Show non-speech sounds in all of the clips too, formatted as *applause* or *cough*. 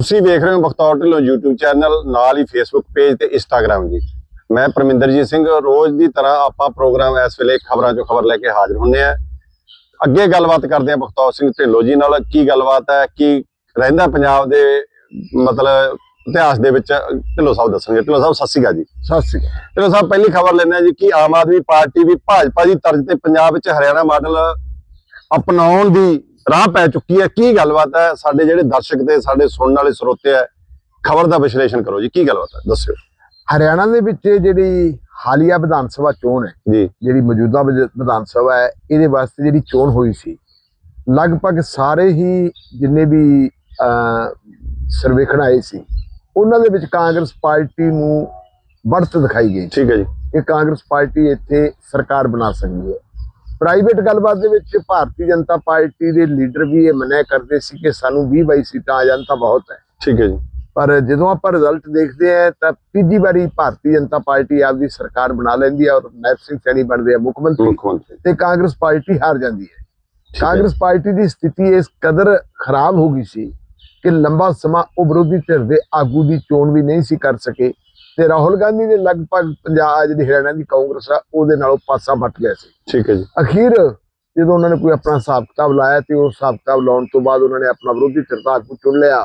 ਤੁਸੀਂ ਵੇਖ ਰਹੇ ਹੋ ਬਖਤੌਰ ਢਿੱਲੋਂ YouTube ਚੈਨਲ ਨਾਲ ਹੀ Facebook ਪੇਜ ਤੇ Instagram ਜੀ। ਮੈਂ ਪਰਮਿੰਦਰਜੀਤ ਸਿੰਘ ਰੋਜ਼ ਦੀ ਤਰ੍ਹਾਂ ਆਪਾਂ ਪ੍ਰੋਗਰਾਮ ਇਸ ਵੇਲੇ ਖਬਰਾਂ ਚੋਂ ਖਬਰ ਲੈ ਕੇ ਹਾਜ਼ਰ ਹੁੰਨੇ ਆ ਅੱਗੇ ਗੱਲਬਾਤ ਕਰਦੇ ਆ ਬਖਤੌਰ ਸਿੰਘ ਢਿੱਲੋਂ ਜੀ ਨਾਲ ਕੀ ਗੱਲਬਾਤ ਹੈ ਕੀ ਰਹਿੰਦਾ ਪੰਜਾਬ ਦੇ ਮਤਲਬ ਇਤਿਹਾਸ ਦੇ ਵਿੱਚ? ਢਿੱਲੋਂ ਸਾਹਿਬ ਦੱਸਣਗੇ। ਢਿੱਲੋਂ ਸਾਹਿਬ ਸਤਿ ਸ਼੍ਰੀ ਅਕਾਲ ਜੀ। ਸਤਿ ਸ੍ਰੀ ਅਕਾਲ। ਢਿੱਲੋਂ ਸਾਹਿਬ ਪਹਿਲੀ ਖਬਰ ਲੈਂਦੇ ਆ ਜੀ ਕਿ ਆਮ ਆਦਮੀ ਪਾਰਟੀ ਵੀ ਭਾਜਪਾ ਦੀ ਤਰਜ਼ ਤੇ ਪੰਜਾਬ ਵਿੱਚ ਹਰਿਆਣਾ ਮਾਡਲ ਅਪਣਾਉਣ ਦੀ ਰਾਹ ਪੈ ਚੁੱਕੀ ਹੈ। ਕੀ ਗੱਲਬਾਤ ਹੈ? ਸਾਡੇ ਜਿਹੜੇ ਦਰਸ਼ਕ ਤੇ ਸਾਡੇ ਸੁਣਨ ਵਾਲੇ ਸਰੋਤੇ ਹੈ ਖਬਰ ਦਾ ਵਿਸ਼ਲੇਸ਼ਣ ਕਰੋ ਜੀ। ਕੀ ਗੱਲਬਾਤ ਹੈ? ਦੱਸਿਓ। ਹਰਿਆਣਾ ਦੇ ਵਿੱਚ ਜਿਹੜੀ ਹਾਲੀਆ ਵਿਧਾਨ ਸਭਾ ਚੋਣ ਹੈ ਜੀ। ਜਿਹੜੀ ਮੌਜੂਦਾ ਵਿਧਾਨ ਸਭਾ ਹੈ ਇਹਦੇ ਵਾਸਤੇ ਜਿਹੜੀ ਚੋਣ ਹੋਈ ਸੀ ਲਗਭਗ ਸਾਰੇ ਹੀ ਜਿੰਨੇ ਵੀ ਸਰਵੇਖਣ ਆਏ ਸੀ ਉਹਨਾਂ ਦੇ ਵਿੱਚ ਕਾਂਗਰਸ ਪਾਰਟੀ ਨੂੰ ਵੜਤ ਦਿਖਾਈ ਗਈ। ਠੀਕ ਹੈ ਜੀ। ਕਿ ਕਾਂਗਰਸ ਪਾਰਟੀ ਇੱਥੇ ਸਰਕਾਰ ਬਣਾ ਸਕਦੀ ਹੈ। ਪ੍ਰਾਈਵੇਟ ਗੱਲਬਾਤ ਦੇ ਵਿੱਚ ਭਾਰਤੀ ਜਨਤਾ ਪਾਰਟੀ ਦੇ ਲੀਡਰ ਵੀ ਇਹ ਮੰਨਿਆ ਕਰਦੇ ਸੀ ਕਿ ਸਾਨੂੰ 20 22 ਸੀਟਾਂ ਆ ਜਾਣ ਤਾਂ ਬਹੁਤ ਹੈ। ਠੀਕ ਹੈ ਜੀ। ਪਰ ਜਦੋਂ ਆਪਾਂ ਰਿਜ਼ਲਟ ਦੇਖਦੇ ਆ ਤਾਂ ਤੀਜੀ ਵਾਰੀ ਭਾਰਤੀ ਜਨਤਾ ਪਾਰਟੀ ਆਪਦੀ ਸਰਕਾਰ ਬਣਾ ਲੈਂਦੀ ਹੈ ਔਰ ਨੈਬ ਸਿੰਘ ਸੈਣੀ ਬਣਦੇ ਆ ਮੁੱਖ ਮੰਤਰੀ ਤੇ ਕਾਂਗਰਸ ਪਾਰਟੀ ਹਾਰ ਜਾਂਦੀ ਹੈ। ਕਾਂਗਰਸ ਪਾਰਟੀ ਦੀ ਸਥਿਤੀ ਇਸ ਕਦਰ ਖਰਾਬ ਹੋ ਗਈ ਸੀ ਕਿ ਲੰਬਾ ਸਮਾਂ ਉਹ ਵਿਰੋਧੀ ਧਿਰ ਦੇ ਆਗੂ ਦੀ ਚੋਣ ਵੀ ਨਹੀਂ ਸੀ ਕਰ ਸਕੇ। ਤੇ ਰਾਹੁਲ ਗਾਂਧੀ ਨੇ ਲਗਭਗ ਪੰਜਾਬ ਜਿਹੜੀ ਹਰਿਆਣਾ ਦੀ ਕਾਂਗਰਸ ਆ ਉਹਦੇ ਨਾਲੋਂ ਪਾਸਾ ਵੱਟ ਗਿਆ ਸੀ। ਠੀਕ ਹੈ ਜੀ। ਅਖੀਰ ਜਦੋਂ ਉਹਨਾਂ ਨੇ ਕੋਈ ਆਪਣਾ ਹਿਸਾਬ ਕਿਤਾਬ ਲਾਇਆ ਤੇ ਉਹ ਹਿਸਾਬ ਕਿਤਾਬ ਲਾਉਣ ਤੋਂ ਬਾਅਦ ਉਹਨਾਂ ਨੇ ਆਪਣਾ ਵਿਰੋਧੀ ਦਾ ਆਗੂ ਚੁਣ ਲਿਆ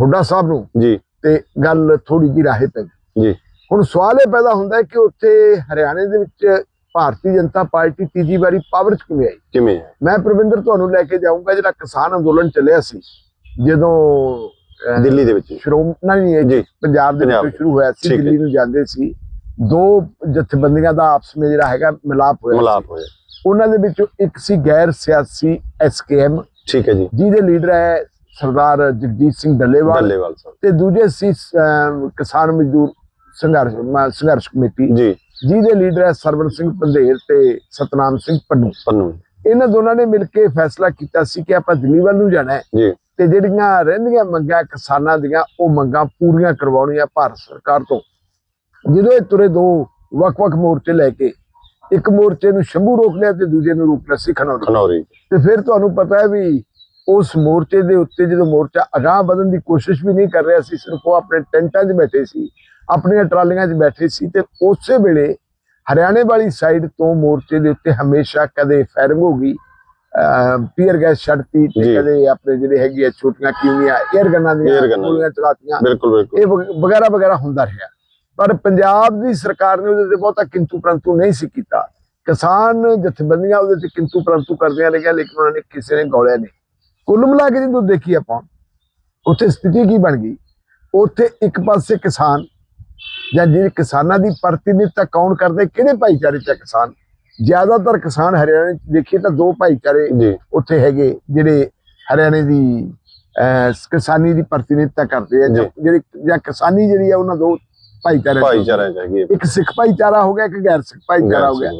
ਹੁੱਡਾ ਸਾਹਿਬ ਨੂੰ। ਜੀ। ਤੇ ਗੱਲ ਥੋੜੀ ਜਿਹੀ ਰਾਹੇ ਪੈ ਗਈ। ਜੀ। ਹੁਣ ਸਵਾਲ ਇਹ ਪੈਦਾ ਹੁੰਦਾ ਹੈ ਕਿ ਉੱਥੇ ਹਰਿਆਣੇ ਦੇ ਵਿੱਚ ਭਾਰਤੀ ਜਨਤਾ ਪਾਰਟੀ ਤੀਜੀ ਵਾਰੀ ਪਾਵਰ 'ਚ ਕਿਵੇਂ ਆਈ? ਕਿਵੇਂ ਮੈਂ ਪ੍ਰਵਿੰਦਰ ਤੁਹਾਨੂੰ ਲੈ ਕੇ ਜਾਊਂਗਾ ਜਿਹੜਾ ਕਿਸਾਨ ਅੰਦੋਲਨ ਚੱਲਿਆ ਸੀ ਜਦੋਂ ਦਿੱਲੀ ਦੇ ਵਿੱਚ। ਸ਼੍ਰੋਮਣੀ ਨਹੀਂ ਜੀ। ਪੰਜਾਬ ਦੇ ਵਿੱਚੋਂ ਸ਼ੁਰੂ ਹੋਇਆ ਸੀ। ਦਿੱਲੀ ਨੂੰ ਜਾਂਦੇ ਸੀ। ਦੋ ਜਥੇਬੰਦੀਆਂ ਦਾ ਆਪਸ ਵਿੱਚ ਜਿਹੜਾ ਹੈਗਾ ਮਿਲਾਪ ਹੋਇਆ ਮਲਾਪ। ਹੋਇਆ। ਉਹਨਾਂ ਦੇ ਵਿੱਚੋਂ ਇੱਕ ਸੀ ਗੈਰ ਸਿਆਸੀ ਐਸਕੇਐਮ ਠੀਕ ਹੈ ਜੀ। ਜਿਹਦੇ ਲੀਡਰ ਹੈ ਸਰਦਾਰ ਜਗਜੀਤ ਸਿੰਘ ਡੱਲੇਵਾਲ ਡੱਲੇਵਾਲ ਸਾਹਿਬ ਤੇ ਦੂਜੇ ਸੀ ਕਿਸਾਨ ਮਜ਼ਦੂਰ ਸੰਘਰਸ਼ ਸੰਘਰਸ਼ ਕਮੇਟੀ। ਜੀ। ਜਿਹਦੇ ਲੀਡਰ ਹੈ ਸਰਵਨ ਸਿੰਘ ਪੰਧੇਰ ਤੇ ਸਤਨਾਮ ਸਿੰਘ ਪੰਨੂ। ਪੰਨੂ। ਇਹਨਾਂ ਦੋਨਾਂ ਨੇ ਮਿਲ ਕੇ ਫੈਸਲਾ ਕੀਤਾ ਸੀ ਕਿ ਆਪਾਂ ਦਿੱਲੀ ਵੱਲ ਨੂੰ ਜਾਣਾ ਹੈ। ਜੀ। ਤੇ ਜਿਹੜੀਆਂ ਰਹਿੰਦੀਆਂ ਮੰਗਾਂ ਕਿਸਾਨਾਂ ਦੀਆਂ ਉਹ ਮੰਗਾਂ ਪੂਰੀਆਂ ਕਰਵਾਉਣੀਆਂ ਭਾਰਤ ਸਰਕਾਰ ਤੋਂ। ਜਦੋਂ ਇਹ ਤੁਰੇ ਦੋ ਵੱਖ-ਵੱਖ ਮੋਰਚੇ ਲੈ ਕੇ ਇੱਕ ਮੋਰਚੇ ਨੂੰ ਸ਼ੰਭੂ ਰੋਕ ਲਿਆ ਤੇ ਦੂਜੇ ਨੂੰ ਰੋਕ ਲਿਆ ਸੀ ਖਨੌਰੀ। ਖਨੌਰੀ। ਤੇ ਫਿਰ ਤੁਹਾਨੂੰ ਪਤਾ ਹੈ ਵੀ ਉਸ ਮੋਰਚੇ ਦੇ ਉੱਤੇ ਜਦੋਂ ਮੋਰਚਾ ਅਗਾਹ ਵਧਣ ਦੀ ਕੋਸ਼ਿਸ਼ ਵੀ ਨਹੀਂ ਕਰ ਰਿਹਾ ਸੀ ਸਿਰਫ ਉਹ ਆਪਣੇ ਟੈਂਟਾਂ 'ਚ ਬੈਠੇ ਸੀ ਆਪਣੀਆਂ ਟਰਾਲੀਆਂ 'ਚ ਬੈਠੇ ਸੀ ਤੇ ਉਸੇ ਵੇਲੇ ਹਰਿਆਣੇ ਵਾਲੀ ਸਾਈਡ ਤੋਂ ਮੋਰਚੇ ਦੇ ਉੱਤੇ ਹਮੇਸ਼ਾ ਕਦੇ ਫਾਇਰਿੰਗ ਹੋ ਗਈ ਪੀਅਰ ਗੈਸ ਛੱਡਤੀ ਤੇ। ਕਦੇ ਆਪਣੇ ਜਿਹੜੇ ਹੈਗੀ ਆ ਛੋਟੀਆਂ ਕੀਵੀਆਂ 에ਅਰ ਗਨਾਂ ਦੀਆਂ। ਗੋਲੀਆਂ ਚਲਾਤੀਆਂ ਬਿਲਕੁਲ ਬਿਲਕੁਲ। ਇਹ ਵਗ- ਵਗੈਰਾ ਵਗੈਰਾ ਹੁੰਦਾ ਰਿਹਾ। ਪਰ ਪੰਜਾਬ ਦੀ ਸਰਕਾਰ ਨੇ ਉਹਦੇ ਤੇ ਬਹੁਤਾ ਕਿੰਤੂ ਪ੍ਰੰਤੂ ਨਹੀਂ ਸੀ ਕੀਤਾ। ਕਿਸਾਨ ਜਥੇਬੰਦੀਆਂ ਉਹਦੇ ਤੇ ਕਿੰਤੂ ਪ੍ਰੰਤੂ ਕਰਦੀਆਂ ਰਹੀਆਂ ਲੇਕਿਨ ਉਹਨਾਂ ਨੇ ਕਿਸੇ ਨੇ ਗੌਲਿਆ ਨਹੀਂ। ਕੁੱਲ ਮਿਲਾ ਕੇ ਜਦੋਂ ਦੇਖੀ ਆਪਾਂ ਉੱਥੇ ਸਥਿਤੀ ਕੀ ਬਣ ਗਈ? ਉੱਥੇ ਇੱਕ ਪਾਸੇ ਕਿਸਾਨ ਜਾਂ ਜਿਹੜੇ ਕਿਸਾਨਾਂ ਦੀ ਪ੍ਰਤੀਨਿਧਤਾ ਕੌਣ ਕਰਦੇ ਕਿਹੜੇ ਭਾਈਚਾਰੇ ਚ ਕਿਸਾਨ? ਜ਼ਿਆਦਾਤਰ ਕਿਸਾਨ ਹਰਿਆਣੇ ਚ ਦੇਖੀਏ ਤਾਂ ਦੋ ਭਾਈਚਾਰੇ ਉੱਥੇ ਹੈਗੇ ਜਿਹੜੇ ਹਰਿਆਣੇ ਦੀ ਕਿਸਾਨੀ ਦੀ ਪ੍ਰਤੀਨਿਧਤਾ ਕਰਦੇ ਆ। ਜਿਹੜੀ ਜਾਂ ਕਿਸਾਨੀ ਜਿਹੜੀ ਆ ਉਹਨਾਂ ਦੋ ਭਾਈਚਾਰੇ ਭਾਈਚਾਰਾ ਚਾਹੀਏ ਇੱਕ ਸਿੱਖ ਭਾਈਚਾਰਾ ਹੋ ਗਿਆ ਇੱਕ ਗੈਰ ਸਿੱਖ ਭਾਈਚਾਰਾ ਹੋ ਗਿਆ।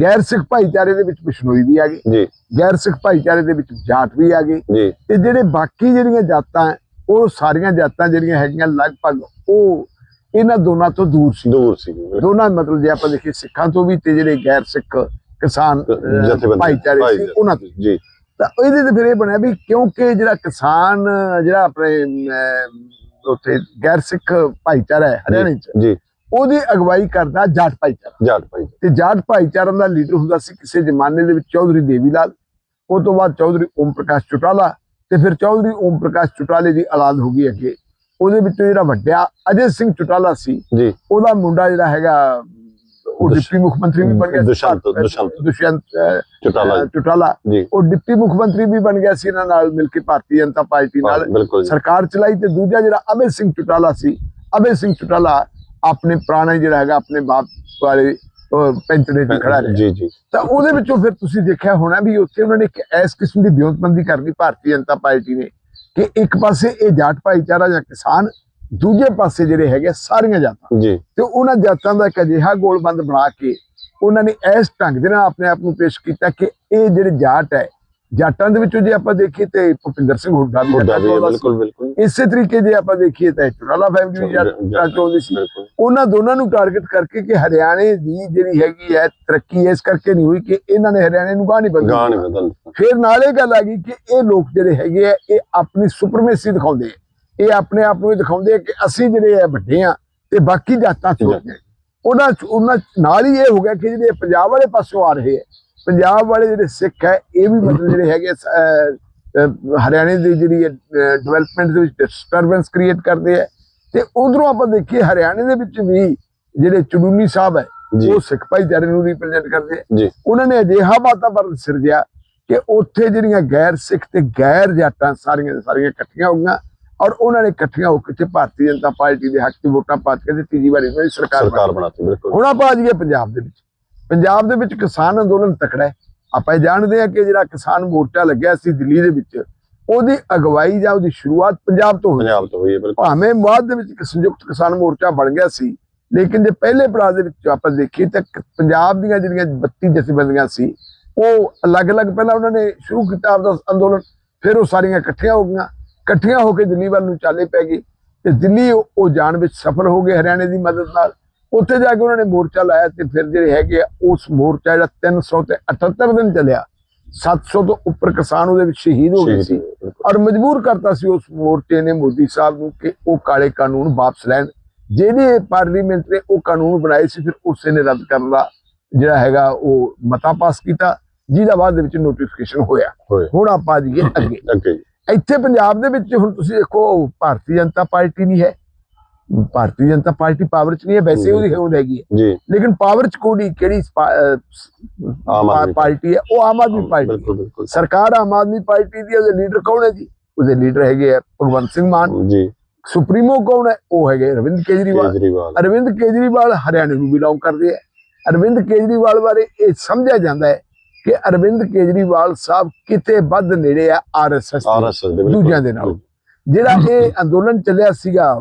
ਗੈਰ ਸਿੱਖ ਭਾਈਚਾਰੇ ਦੇ ਵਿੱਚ ਬਿਸ਼ਨੋਈ ਵੀ ਆ ਗਈ ਜੀ। ਗੈਰ ਸਿੱਖ ਭਾਈਚਾਰੇ ਦੇ ਵਿੱਚ ਜਾਟ ਵੀ ਆ ਗਈ ਜੀ। ਤੇ ਜਿਹੜੇ ਬਾਕੀ ਜਿਹੜੀਆਂ ਜਾਤਾਂ ਉਹ ਸਾਰੀਆਂ ਜਾਤਾਂ ਜਿਹੜੀਆਂ ਹੈਗੀਆਂ ਲਗਭਗ ਉਹ ਇਹਨਾਂ ਦੋਨਾਂ ਤੋਂ ਦੂਰ ਸੀ। ਦੂਰ ਸੀ। ਦੋਨਾਂ ਮਤਲਬ ਜੇ ਆਪਾਂ ਦੇਖੀਏ ਸਿੱਖਾਂ ਤੋਂ ਵੀ ਤੇ ਜਿਹੜੇ ਗੈਰ ਸਿੱਖ ਕਿਸਾਨ ਭਾਈਚਾਰੇ ਸੀ ਭਾਈਚਾਰੇ। ਉਹਨਾਂ ਤੋਂ। ਜੀ। ਤਾਂ ਇਹਦੇ ਤੇ ਫਿਰ ਇਹ ਬਣਿਆ ਵੀ ਕਿਉਂਕਿ ਜਿਹੜਾ ਕਿਸਾਨ ਜਿਹੜਾ ਆਪਣੇ ਉੱਥੇ ਗੈਰ ਸਿੱਖ ਭਾਈਚਾਰਾ ਹੈ ਹਰਿਆਣੇ ਚ ਜੀ। ਉਹਦੀ ਅਗਵਾਈ ਕਰਦਾ ਜਾਟ ਭਾਈਚਾਰਾ। ਜਾਟ ਭਾਈ ਤੇ ਜਾਟ ਭਾਈਚਾਰਾ ਦਾ ਲੀਡਰ ਹੁੰਦਾ ਸੀ ਕਿਸੇ ਜ਼ਮਾਨੇ ਦੇ ਵਿੱਚ ਚੌਧਰੀ ਦੇਵੀ ਲਾਲ ਉਹ ਤੋਂ ਬਾਅਦ ਚੌਧਰੀ ਓਮ ਪ੍ਰਕਾਸ਼ ਚੁਟਾਲਾ ਤੇ ਫਿਰ ਚੌਧਰੀ ਓਮ ਪ੍ਰਕਾਸ਼ ਚੁਟਾਲੇ ਦੀ ਔਲਾਦ ਹੋ ਗਈ ਅੱਗੇ। ਉਹਦੇ ਵਿੱਚੋਂ ਜਿਹੜਾ ਵੱਡਿਆ ਅਜੇ ਸਿੰਘ ਚੁਟਾਲਾ ਸੀ ਜੀ। ਉਹਦਾ ਮੁੰਡਾ ਜਿਹੜਾ ਹੈਗਾ ਉਹ ਡਿਪਟੀ ਮੁੱਖ ਮੰਤਰੀ ਵੀ ਬਣ ਗਿਆ ਦੁਸ਼ਯੰਤ। ਦੁਸ਼ਯੰਤ ਅਹ, ਚਟਾਲਾ ਉਹ ਡਿਪਟੀ ਮੁੱਖ ਮੰਤਰੀ ਵੀ ਬਣ ਗਿਆ ਸੀ ਇਹਨਾਂ ਨਾਲ ਮਿਲ ਕੇ ਭਾਰਤੀ ਜਨਤਾ ਪਾਰਟੀ ਨਾਲ। ਸਰਕਾਰ ਚਲਾਈ ਤੇ ਦੂਜਾ ਜਿਹੜਾ ਅਬੇ ਸਿੰਘ ਚੁਟਾਲਾ ਸੀ ਅਬੇ ਸਿੰਘ ਚੁਟਾਲਾ ਆਪਣੇ ਪੁਰਾਣੇ ਜਿਹੜਾ ਹੈਗਾ ਆਪਣੇ ਬਾਪ ਵਾਲੇ ਪੈਂਤੜੇ ਤੇ ਖੜਾ ਰਿਹਾ। ਜੀ ਜੀ। ਤਾਂ ਉਹਦੇ ਵਿੱਚੋਂ ਫਿਰ ਤੁਸੀਂ ਦੇਖਿਆ ਹੋਣਾ ਵੀ ਉੱਥੇ ਉਹਨਾਂ ਨੇ ਇੱਕ ਐਸ ਕਿਸਮ ਦੀ ਵਿਉਂਤਬੰਦੀ ਕਰਨੀ ਭਾਰਤੀ ਜਨਤਾ ਪਾਰਟੀ ਨੇ। ਕਿ ਇੱਕ ਪਾਸੇ ਇਹ ਜਾਟ ਭਾਈਚਾਰਾ ਜਾਂ ਕਿਸਾਨ ਦੂਜੇ ਪਾਸੇ ਜਿਹੜੇ ਹੈਗੇ ਸਾਰੀਆਂ ਜਾਤਾਂ। ਜੀ। ਤੇ ਉਹਨਾਂ ਜਾਤਾਂ ਦਾ ਇੱਕ ਅਜਿਹਾ ਗੋਲਬੰਦ ਬਣਾ ਕੇ ਉਹਨਾਂ ਨੇ ਇਸ ਢੰਗ ਦੇ ਨਾਲ ਆਪਣੇ ਆਪ ਨੂੰ ਪੇਸ਼ ਕੀਤਾ ਕਿ ਇਹ ਜਿਹੜੇ ਜਾਟ ਹੈ ਜਾਟਾਂ ਦੇ ਵਿੱਚੋਂ ਜੇ ਆਪਾਂ ਦੇਖੀਏ ਤੇ ਭੁਪਿੰਦਰ ਸਿੰਘ ਹੁੱਡਾ ਵੀ ਮੁੱਦਾ ਜਾਟਾਂ ਵੀ ਚੋਂ ਹੈ, ਆਉਂਦਾ ਸੀ। ਬਿਲਕੁਲ। ਬਿਲਕੁਲ ਇਸੇ ਤਰੀਕੇ ਜੇ ਆਪਾਂ ਦੇਖੀਏ ਤਾਂ ਚੁਰਾਲਾ ਫੈਮਿਲੀ ਜਾਟਾਂ ਚੋਂ ਆਉਂਦੀ ਸੀ। ਉਹਨਾਂ ਦੋਨਾਂ ਨੂੰ ਟਾਰਗੇਟ ਕਰਕੇ ਕਿ ਹਰਿਆਣੇ ਦੀ ਜਿਹੜੀ ਹੈਗੀ ਹੈ ਤਰੱਕੀ ਇਸ ਕਰਕੇ ਨਹੀਂ ਹੋਈ ਕਿ ਇਹਨਾਂ ਨੇ ਹਰਿਆਣੇ ਨੂੰ ਗਾਹ ਨਹੀਂ ਬੰਦੀ ਗਾਣ ਬਦਲ ਫਿਰ ਨਾਲ ਇਹ ਗੱਲ ਆ ਗਈ ਕਿ ਇਹ ਲੋਕ ਜਿਹੜੇ ਹੈਗੇ ਆ ਇਹ ਆਪਣੀ ਸੁਪਰਮੇਸੀ ਦਿਖਾਉਂਦੇ ਆ। ਇਹ ਆਪਣੇ ਆਪ ਨੂੰ ਦਿਖਾਉਂਦੇ ਆ ਕਿ ਅਸੀਂ ਜਿਹੜੇ ਆ ਵੱਡੇ ਆ ਤੇ ਬਾਕੀ ਜਾਤਾਂ ਛੋਟੀਆਂ ਉਹਨਾਂ ਉਹਨਾਂ ਨਾਲ ਹੀ ਇਹ ਹੋ ਗਿਆ ਕਿ ਜਿਹੜੇ ਪੰਜਾਬ ਵਾਲੇ ਪਾਸੋਂ ਆ ਰਹੇ ਆ ਪੰਜਾਬ ਵਾਲੇ ਜਿਹੜੇ ਸਿੱਖ ਹੈ ਇਹ ਵੀ ਮਤਲਬ ਜਿਹੜੇ ਹੈਗੇ ਹਰਿਆਣੇ ਦੀ ਜਿਹੜੀ ਡਿਵੈਲਪਮੈਂਟ ਦੇ ਵਿੱਚ ਡਿਸਟਰਬੈਂਸ ਕ੍ਰੀਏਟ ਕਰਦੇ ਆ ਤੇ ਉਧਰੋਂ ਆਪਾਂ ਦੇਖੀਏ ਹਰਿਆਣੇ ਦੇ ਵਿੱਚ ਵੀ ਜਿਹੜੇ ਚੜੂਨੀ ਸਾਹਿਬ ਹੈ ਉਹ ਸਿੱਖ ਭਾਈਚਾਰੇ ਨੂੰ ਰਿਪਰੈਜ਼ੈਂਟ ਕਰਦੇ ਆ ਉਹਨਾਂ ਨੇ ਅਜਿਹਾ ਵਾਤਾਵਰਨ ਸਿਰਜਿਆ ਕਿ ਉੱਥੇ ਜਿਹੜੀਆਂ ਗੈਰ ਸਿੱਖ ਤੇ ਗੈਰ ਜਾਟਾਂ ਸਾਰੀਆਂ ਸਾਰੀਆਂ ਇਕੱਠੀਆਂ ਹੋ ਗਈਆਂ ਔਰ ਉਹਨਾਂ ਨੇ ਇਕੱਠੀਆਂ ਹੋ ਕੇ ਤੇ ਭਾਰਤੀ ਜਨਤਾ ਪਾਰਟੀ ਦੇ ਹੱਕ 'ਚ ਵੋਟਾਂ ਪਾ ਕੇ ਤੇ ਤੀਜੀ ਵਾਰੀ ਉਹਨਾਂ ਦੀ ਸਰਕਾਰ ਸਰਕਾਰ ਬਣੀ। ਬਣਾਤੀ ਹੁਣ ਆਪਾਂ ਆ ਜਾਈਏ ਪੰਜਾਬ ਦੇ ਵਿੱਚ। ਪੰਜਾਬ ਦੇ ਵਿੱਚ ਕਿਸਾਨ ਅੰਦੋਲਨ ਤਕੜਾ ਹੈ। ਆਪਾਂ ਇਹ ਜਾਣਦੇ ਹਾਂ ਕਿ ਜਿਹੜਾ ਕਿਸਾਨ ਮੋਰਚਾ ਲੱਗਿਆ ਸੀ ਦਿੱਲੀ ਦੇ ਵਿੱਚ ਉਹਦੀ ਅਗਵਾਈ ਜਾਂ ਉਹਦੀ ਸ਼ੁਰੂਆਤ ਪੰਜਾਬ ਤੋਂ ਹੋਈ ਪੰਜਾਬ ਤੋਂ ਹੋਈ ਹੈ ਬਿਲਕੁਲ। ਭਾਵੇਂ ਬਾਅਦ ਦੇ ਵਿੱਚ ਇੱਕ ਸੰਯੁਕਤ ਕਿਸਾਨ ਮੋਰਚਾ ਬਣ ਗਿਆ ਸੀ ਲੇਕਿਨ ਜੇ ਪਹਿਲੇ ਪੜਾਅ ਦੇ ਵਿੱਚ ਆਪਾਂ ਦੇਖੀਏ ਤਾਂ ਪੰਜਾਬ ਦੀਆਂ ਜਿਹੜੀਆਂ 32 ਜਥੇਬੰਦੀਆਂ ਸੀ ਉਹ ਅਲੱਗ-ਅਲੱਗ ਪਹਿਲਾਂ ਉਹਨਾਂ ਨੇ ਸ਼ੁਰੂ ਕੀਤਾ ਆਪਦਾ ਅੰਦੋਲਨ ਫਿਰ ਉਹ ਸਾਰੀਆਂ ਇਕੱਠੀਆਂ ਹੋ ਗਈਆਂ। ਇਕੱਠੀਆਂ ਹੋ ਕੇ ਦਿੱਲੀ ਵੱਲ ਨੂੰ ਚਾਲੇ ਪੈ ਗਈ ਤੇ ਦਿੱਲੀ ਉਹ ਜਾਣ ਵਿੱਚ ਸਫਲ ਹੋ ਗਏ ਹਰਿਆਣੇ ਦੀ ਮਦਦ ਨਾਲ। ਉੱਥੇ ਜਾ ਕੇ ਉਹਨਾਂ ਨੇ ਮੋਰਚਾ ਲਾਇਆ ਤੇ ਫਿਰ ਜਿਹੜੇ ਹੈਗੇ ਆ, ਉਸ ਮੋਰਚਾ ਜਿਹੜਾ 300 ਤੇ 78 ਦਿਨ ਚੱਲਿਆ 700 ਤੋਂ ਉੱਪਰ ਕਿਸਾਨ ਉਹਦੇ ਵਿੱਚ ਸ਼ਹੀਦ ਹੋ ਗਏ ਸੀ। ਔਰ ਮਜਬੂਰ ਕਰਤਾ ਸੀ ਉਸ ਮੋਰਚੇ ਨੇ ਮੋਦੀ ਸਾਹਿਬ ਨੂੰ ਕਿ ਉਹ ਕਾਲੇ ਕਾਨੂੰਨ ਵਾਪਸ ਲੈਣ। ਜਿਹੜੇ ਪਾਰਲੀਮੈਂਟ ਨੇ ਉਹ ਕਾਨੂੰਨ ਬਣਾਏ ਸੀ ਫਿਰ ਉਸੇ ਨੇ ਰੱਦ ਕਰਨ ਦਾ ਜਿਹੜਾ ਹੈਗਾ ਉਹ ਮਤਾ ਪਾਸ ਕੀਤਾ ਜਿਹਦਾ ਬਾਅਦ ਦੇ ਵਿੱਚ ਨੋਟੀਫਿਕੇਸ਼ਨ ਹੋਇਆ। ਹੁਣ ਆਪਾਂ ਜੀਏ ਅੱਗੇ ਜੀ। ਇੱਥੇ ਪੰਜਾਬ ਦੇ ਵਿੱਚ ਹੁਣ ਤੁਸੀਂ ਦੇਖੋ ਭਾਰਤੀ ਜਨਤਾ ਪਾਰਟੀ ਨਹੀਂ ਹੈ। ਭਾਰਤੀ ਜਨਤਾ ਪਾਰਟੀ ਪਾਵਰ 'ਚ ਨਹੀਂ ਹੈ ਵੈਸੇ ਉਹਦੀ ਹੋਂਦ ਹੈਗੀ ਹੈ। ਜੀ। ਲੇਕਿਨ ਪਾਵਰ 'ਚ ਕੋੜੀ ਕਿਹੜੀ ਪਾਰਟੀ ਹੈ ਉਹ ਆਮ ਆਦਮੀ ਪਾਰਟੀ ਹੈ। ਬਿਲਕੁਲ ਬਿਲਕੁਲ। ਸਰਕਾਰ ਆਮ ਆਦਮੀ ਪਾਰਟੀ ਦੀ ਉਹਦੇ ਲੀਡਰ ਕੌਣ ਹੈ ਜੀ? ਉਹਦੇ ਲੀਡਰ ਹੈਗੇ ਆ ਭਗਵੰਤ ਸਿੰਘ ਮਾਨ। ਜੀ। ਸੁਪਰੀਮੋ ਕੌਣ ਹੈ? ਉਹ ਹੈਗੇ ਅਰਵਿੰਦ ਕੇਜਰੀਵਾਲ। ਅਰਵਿੰਦ ਕੇਜਰੀਵਾਲ ਹਰਿਆਣੇ ਨੂੰ ਬਿਲੋਂਗ ਕਰਦੇ ਆ। ਅਰਵਿੰਦ ਕੇਜਰੀਵਾਲ ਬਾਰੇ ਇਹ ਸਮਝਿਆ ਜਾਂਦਾ ਹੈ ਕਿ ਅਰਵਿੰਦ ਕੇਜਰੀਵਾਲ ਸਾਹਿਬ ਕਿਤੇ ਵੱਧ ਨੇੜੇ ਆ ਆਰਐਸਐਸ ਦੂਜਿਆਂ ਦੇ ਨਾਲ। ਜਿਹੜਾ ਇਹ *coughs* ਅੰਦੋਲਨ ਚੱਲਿਆ ਸੀਗਾ